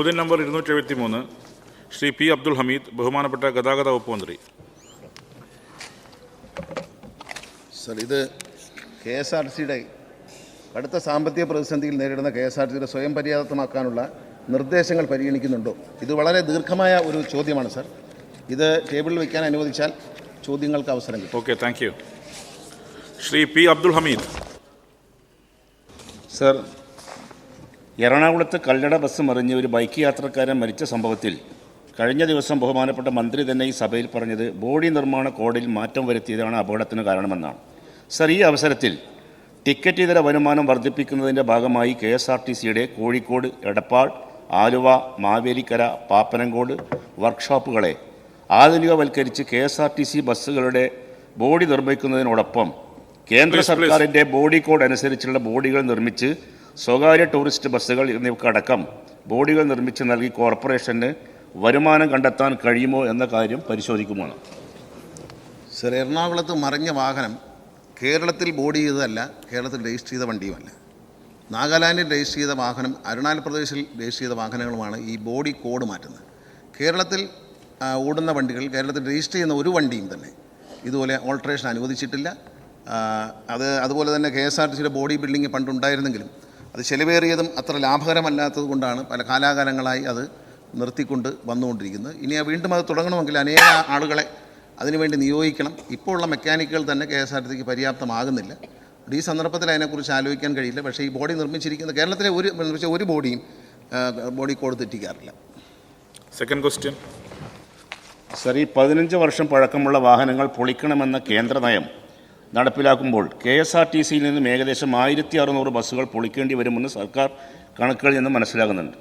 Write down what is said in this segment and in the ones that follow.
ചോദ്യം നമ്പർ ഇരുന്നൂറ്റി എഴുപത്തി മൂന്ന് ശ്രീ പി അബ്ദുൽ ഹമീദ് ബഹുമാനപ്പെട്ട ഗതാഗത വകുപ്പ് മന്ത്രി. സർ ഇത് കെ എസ് ആർ സിയുടെ കടുത്ത സാമ്പത്തിക പ്രതിസന്ധിയിൽ നേരിടുന്ന കെ എസ് ആർ സിയുടെ സ്വയം പര്യാപ്തമാക്കാനുള്ള നിർദ്ദേശങ്ങൾ പരിഗണിക്കുന്നുണ്ടോ? ഇത് വളരെ ദീർഘമായ ഒരു ചോദ്യമാണ് സർ. ഇത് ടേബിളിൽ വയ്ക്കാൻ അനുവദിച്ചാൽ ചോദ്യങ്ങൾക്ക് അവസരം കിട്ടും. Okay thank you Shri P Abdul Hameed. Sir എറണാകുളത്ത് കല്ലട ബസ് മറിഞ്ഞ് ഒരു ബൈക്ക് യാത്രക്കാരൻ മരിച്ച സംഭവത്തിൽ കഴിഞ്ഞ ദിവസം ബഹുമാനപ്പെട്ട മന്ത്രി തന്നെ ഈ സഭയിൽ പറഞ്ഞത് ബോഡി നിർമ്മാണ കോഡിൽ മാറ്റം വരുത്തിയതാണ് അപകടത്തിന് കാരണമെന്നാണ് സർ ഈ അവസരത്തിൽ ടിക്കറ്റ് ഇതര വരുമാനം വർദ്ധിപ്പിക്കുന്നതിന്റെ ഭാഗമായി കെ എസ് ആർ ടി സിയുടെ കോഴിക്കോട് എടപ്പാൾ ആലുവ മാവേലിക്കര പാപ്പനങ്കോട് വർക്ക്ഷോപ്പുകളെ ആധുനികവൽക്കരിച്ച് K S R T C ബസ്സുകളുടെ ബോഡി നിർമ്മിക്കുന്നതിനോടൊപ്പം കേന്ദ്ര. സർക്കാരിന്റെ ബോഡി കോഡ് അനുസരിച്ചുള്ള ബോഡികൾ നിർമ്മിച്ച് സ്വകാര്യ ടൂറിസ്റ്റ് ബസ്സുകൾ എന്നിവക്കടക്കം ബോഡികൾ നിർമ്മിച്ച് നൽകി കോർപ്പറേഷന് വരുമാനം കണ്ടെത്താൻ കഴിയുമോ എന്ന കാര്യം പരിശോധിക്കുമാണ് സർ എറണാകുളത്ത് മറിഞ്ഞ വാഹനം കേരളത്തിൽ ബോഡി ചെയ്തതല്ല കേരളത്തിൽ രജിസ്റ്റർ ചെയ്ത വണ്ടിയുമല്ല. നാഗാലാൻഡിൽ രജിസ്റ്റർ ചെയ്ത വാഹനം അരുണാചൽ പ്രദേശിൽ രജിസ്റ്റർ ചെയ്ത വാഹനങ്ങളുമാണ് ഈ ബോഡി കോഡ് മാറ്റുന്നത്. കേരളത്തിൽ ഓടുന്ന വണ്ടികൾ കേരളത്തിൽ രജിസ്റ്റർ ചെയ്യുന്ന ഒരു വണ്ടിയും തന്നെ ഇതുപോലെ ഓൾട്രേഷൻ അനുവദിച്ചിട്ടില്ല. അത് അതുപോലെ തന്നെ കെ എസ് ആർ ടി സിയുടെ ബോഡി ബിൽഡിംഗ് പണ്ടുണ്ടായിരുന്നെങ്കിലും അത് ചെലവേറിയതും അത്ര ലാഭകരമല്ലാത്തത് കൊണ്ടാണ് പല കാലാകാലങ്ങളായി അത് നിർത്തിക്കൊണ്ട് വന്നുകൊണ്ടിരിക്കുന്നത്. ഇനി വീണ്ടും അത് തുടങ്ങണമെങ്കിൽ അനേക ആളുകളെ അതിനുവേണ്ടി നിയോഗിക്കണം. ഇപ്പോൾ ഉള്ള മെക്കാനിക്കുകൾ തന്നെ കെ എസ് ആർ ടി സിക്ക് പര്യാപ്തമാകുന്നില്ല. ഈ സന്ദർഭത്തിൽ അതിനെക്കുറിച്ച് ആലോചിക്കാൻ കഴിയില്ല. പക്ഷേ ഈ ബോഡി നിർമ്മിച്ചിരിക്കുന്ന കേരളത്തിലെ ഒരു നിർമ്മിച്ച ഒരു ബോഡിയും ബോഡി കോഡ് തെറ്റിക്കാറില്ല. സെക്കൻഡ് ക്വസ്റ്റ്യൻ സർ ഈ പതിനഞ്ച് വർഷം പഴക്കമുള്ള വാഹനങ്ങൾ പൊളിക്കണമെന്ന കേന്ദ്ര നയം നടപ്പിലാക്കുമ്പോൾ കെ എസ് ആർ ടി സിയിൽ നിന്നും ഏകദേശം ആയിരത്തി അറുന്നൂറ് ബസ്സുകൾ പൊളിക്കേണ്ടി വരുമെന്ന് സർക്കാർ കണക്കുകളിൽ നിന്ന് മനസ്സിലാകുന്നുണ്ട്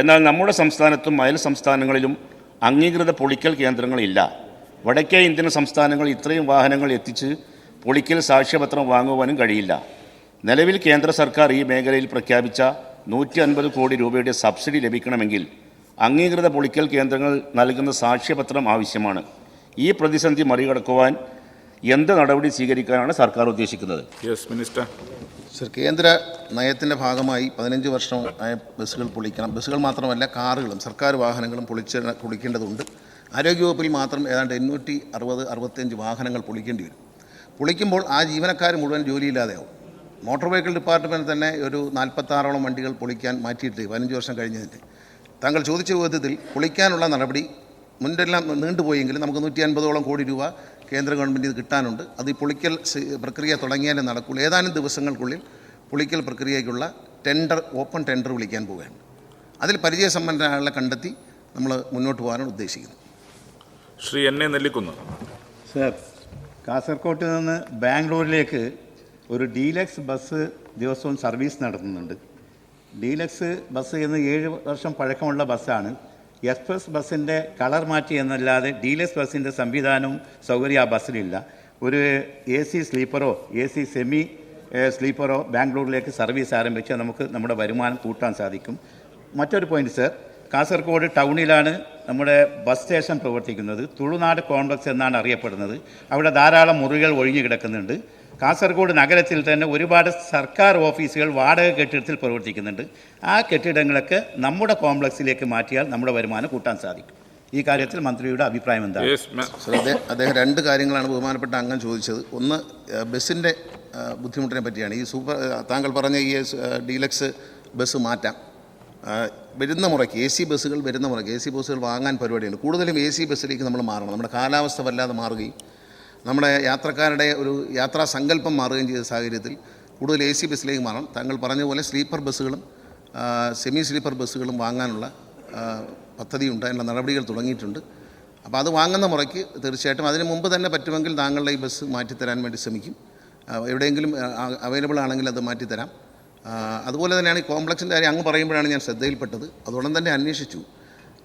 എന്നാൽ നമ്മുടെ സംസ്ഥാനത്തും അയൽ സംസ്ഥാനങ്ങളിലും അംഗീകൃത പൊളിക്കൽ കേന്ദ്രങ്ങളില്ല. വടക്കേ ഇന്ത്യൻ സംസ്ഥാനങ്ങൾ ഇത്രയും വാഹനങ്ങൾ എത്തിച്ച് പൊളിക്കൽ സാക്ഷ്യപത്രം വാങ്ങുവാനും കഴിയില്ല. നിലവിൽ കേന്ദ്ര സർക്കാർ ഈ മേഖലയിൽ പ്രഖ്യാപിച്ച നൂറ്റി അൻപത് കോടി രൂപയുടെ സബ്സിഡി ലഭിക്കണമെങ്കിൽ അംഗീകൃത പൊളിക്കൽ കേന്ദ്രങ്ങൾ നൽകുന്ന സാക്ഷ്യപത്രം ആവശ്യമാണ്. ഈ പ്രതിസന്ധി മറികടക്കുവാൻ എന്ത് നടപടി സ്വീകരിക്കാനാണ് സർക്കാർ ഉദ്ദേശിക്കുന്നത്? യെസ് മിനിസ്റ്റർ സർ കേന്ദ്ര നയത്തിന്റെ ഭാഗമായി പതിനഞ്ച് വർഷം ആയ ബസ്സുകൾ പൊളിക്കണം. ബസ്സുകൾ മാത്രമല്ല കാറുകളും സർക്കാർ വാഹനങ്ങളും പൊളിച്ച് പൊളിക്കേണ്ടതുണ്ട്. ആരോഗ്യവകുപ്പിൽ മാത്രം ഏതാണ്ട് എണ്ണൂറ്റി അറുപത് അറുപത്തിയഞ്ച് വാഹനങ്ങൾ പൊളിക്കേണ്ടി വരും. പൊളിക്കുമ്പോൾ ആ ജീവനക്കാർ മുഴുവൻ ജോലിയില്ലാതെയാവും. മോട്ടോർ വെഹിക്കിൾ ഡിപ്പാർട്ട്മെന്റ് തന്നെ ഒരു നാൽപ്പത്താറോളം വണ്ടികൾ പൊളിക്കാൻ മാറ്റിയിട്ട് പതിനഞ്ച് വർഷം കഴിഞ്ഞതിന്റെ താങ്കൾ ചോദിച്ച വിധത്തിൽ പൊളിക്കാനുള്ള നടപടി മുൻപെല്ലാം നീണ്ടുപോയെങ്കിലും നമുക്ക് നൂറ്റി അൻപതോളം കോടി രൂപ കേന്ദ്ര ഗവൺമെന്റ് ഇത് കിട്ടാനുണ്ട്. അത് ഈ പൊളിക്കൽ പ്രക്രിയ തുടങ്ങിയാലേ നടക്കുള്ളൂ. ഏതാനും ദിവസങ്ങൾക്കുള്ളിൽ പൊളിക്കൽ പ്രക്രിയയ്ക്കുള്ള ടെൻഡർ ഓപ്പൺ ടെൻഡർ വിളിക്കാൻ പോവുകയാണ്. അതിൽ പരിചയസമ്പന്നരായ ആളെ കണ്ടെത്തി നമ്മൾ മുന്നോട്ട് പോകാനാണ് ഉദ്ദേശിക്കുന്നത്. Shri N A Nellikunnu. Sir കാസർകോട്ടിൽ നിന്ന് ബാംഗ്ലൂരിലേക്ക് ഒരു ഡീലക്സ് ബസ് ദിവസവും സർവീസ് നടത്തുന്നുണ്ട്. ഡീലക്സ് ബസ് എന്ന് ഏഴ് വർഷം പഴക്കമുള്ള ബസ്സാണ്. എക്സ്പ്രസ് ബസ്സിന്റെ കളർ മാറ്റി എന്നല്ലാതെ ഡീലക്സ് ബസ്സിന്റെ സംവിധാനവും സൗകര്യം ആ ബസ്സിലില്ല. ഒരു എ സി സ്ലീപ്പറോ എ സി സെമി സ്ലീപ്പറോ ബാംഗ്ലൂരിലേക്ക് സർവീസ് ആരംഭിച്ചാൽ നമുക്ക് നമ്മുടെ വരുമാനം കൂട്ടാൻ സാധിക്കും. മറ്റൊരു പോയിന്റ് സർ കാസർഗോഡ് ടൗണിലാണ് നമ്മുടെ ബസ് സ്റ്റേഷൻ പ്രവർത്തിക്കുന്നത്. തുളുനാട് കോംപ്ലക്സ് എന്നാണ് അറിയപ്പെടുന്നത്. അവിടെ ധാരാളം മുറികൾ ഒഴിഞ്ഞു കിടക്കുന്നുണ്ട്. കാസർഗോഡ് നഗരത്തിൽ തന്നെ ഒരുപാട് സർക്കാർ ഓഫീസുകൾ വാടക കെട്ടിടത്തിൽ പ്രവർത്തിക്കുന്നുണ്ട്. ആ കെട്ടിടങ്ങളൊക്കെ നമ്മുടെ കോംപ്ലക്സിലേക്ക് മാറ്റിയാൽ നമ്മുടെ വരുമാനം കൂട്ടാൻ സാധിക്കും. ഈ കാര്യത്തിൽ മന്ത്രിയുടെ അഭിപ്രായം എന്താണ്? അദ്ദേഹം അദ്ദേഹം രണ്ട് കാര്യങ്ങളാണ് ബഹുമാനപ്പെട്ട അംഗം ചോദിച്ചത്. ഒന്ന് ബസ്സിന്റെ ബുദ്ധിമുട്ടിനെ പറ്റിയാണ്. ഈ സൂപ്പർ താങ്കൾ പറഞ്ഞ ഈ ഡീലക്സ് ബസ് മാറ്റാം. വരുന്ന മുറയ്ക്ക് എ സി ബസ്സുകൾ വരുന്ന മുറയ്ക്ക് എ സി ബസ്സുകൾ വാങ്ങാൻ പരിപാടിയുണ്ട്. കൂടുതലും എ സി ബസ്സിലേക്ക് നമ്മൾ മാറണം. നമ്മുടെ കാലാവസ്ഥ വല്ലാതെ മാറുകയും നമ്മുടെ യാത്രക്കാരുടെ ഒരു യാത്രാ സങ്കല്പം മാറുകയും ചെയ്ത സാഹചര്യത്തിൽ കൂടുതൽ എ സി ബസ്സിലേക്ക് മാറണം. താങ്കൾ പറഞ്ഞ പോലെ സ്ലീപ്പർ ബസ്സുകളും സെമി സ്ലീപ്പർ ബസ്സുകളും വാങ്ങാനുള്ള പദ്ധതി പദ്ധതിയുണ്ട്. അതിനുള്ള നടപടികൾ തുടങ്ങിയിട്ടുണ്ട്. അപ്പോൾ അത് വാങ്ങുന്ന മുറയ്ക്ക് തീർച്ചയായിട്ടും അതിന് മുമ്പ് തന്നെ പറ്റുമെങ്കിൽ താങ്കളുടെ ഈ ബസ് മാറ്റിത്തരാൻ വേണ്ടി ശ്രമിക്കും. എവിടെയെങ്കിലും അവൈലബിൾ ആണെങ്കിൽ അത് മാറ്റിത്തരാം. അതുപോലെ തന്നെയാണ് ഈ കോംപ്ലക്സിന്റെ കാര്യം അങ്ങ് പറയുമ്പോഴാണ് ഞാൻ ശ്രദ്ധയിൽപ്പെട്ടത്. അതുടൻ തന്നെ അന്വേഷിച്ചു.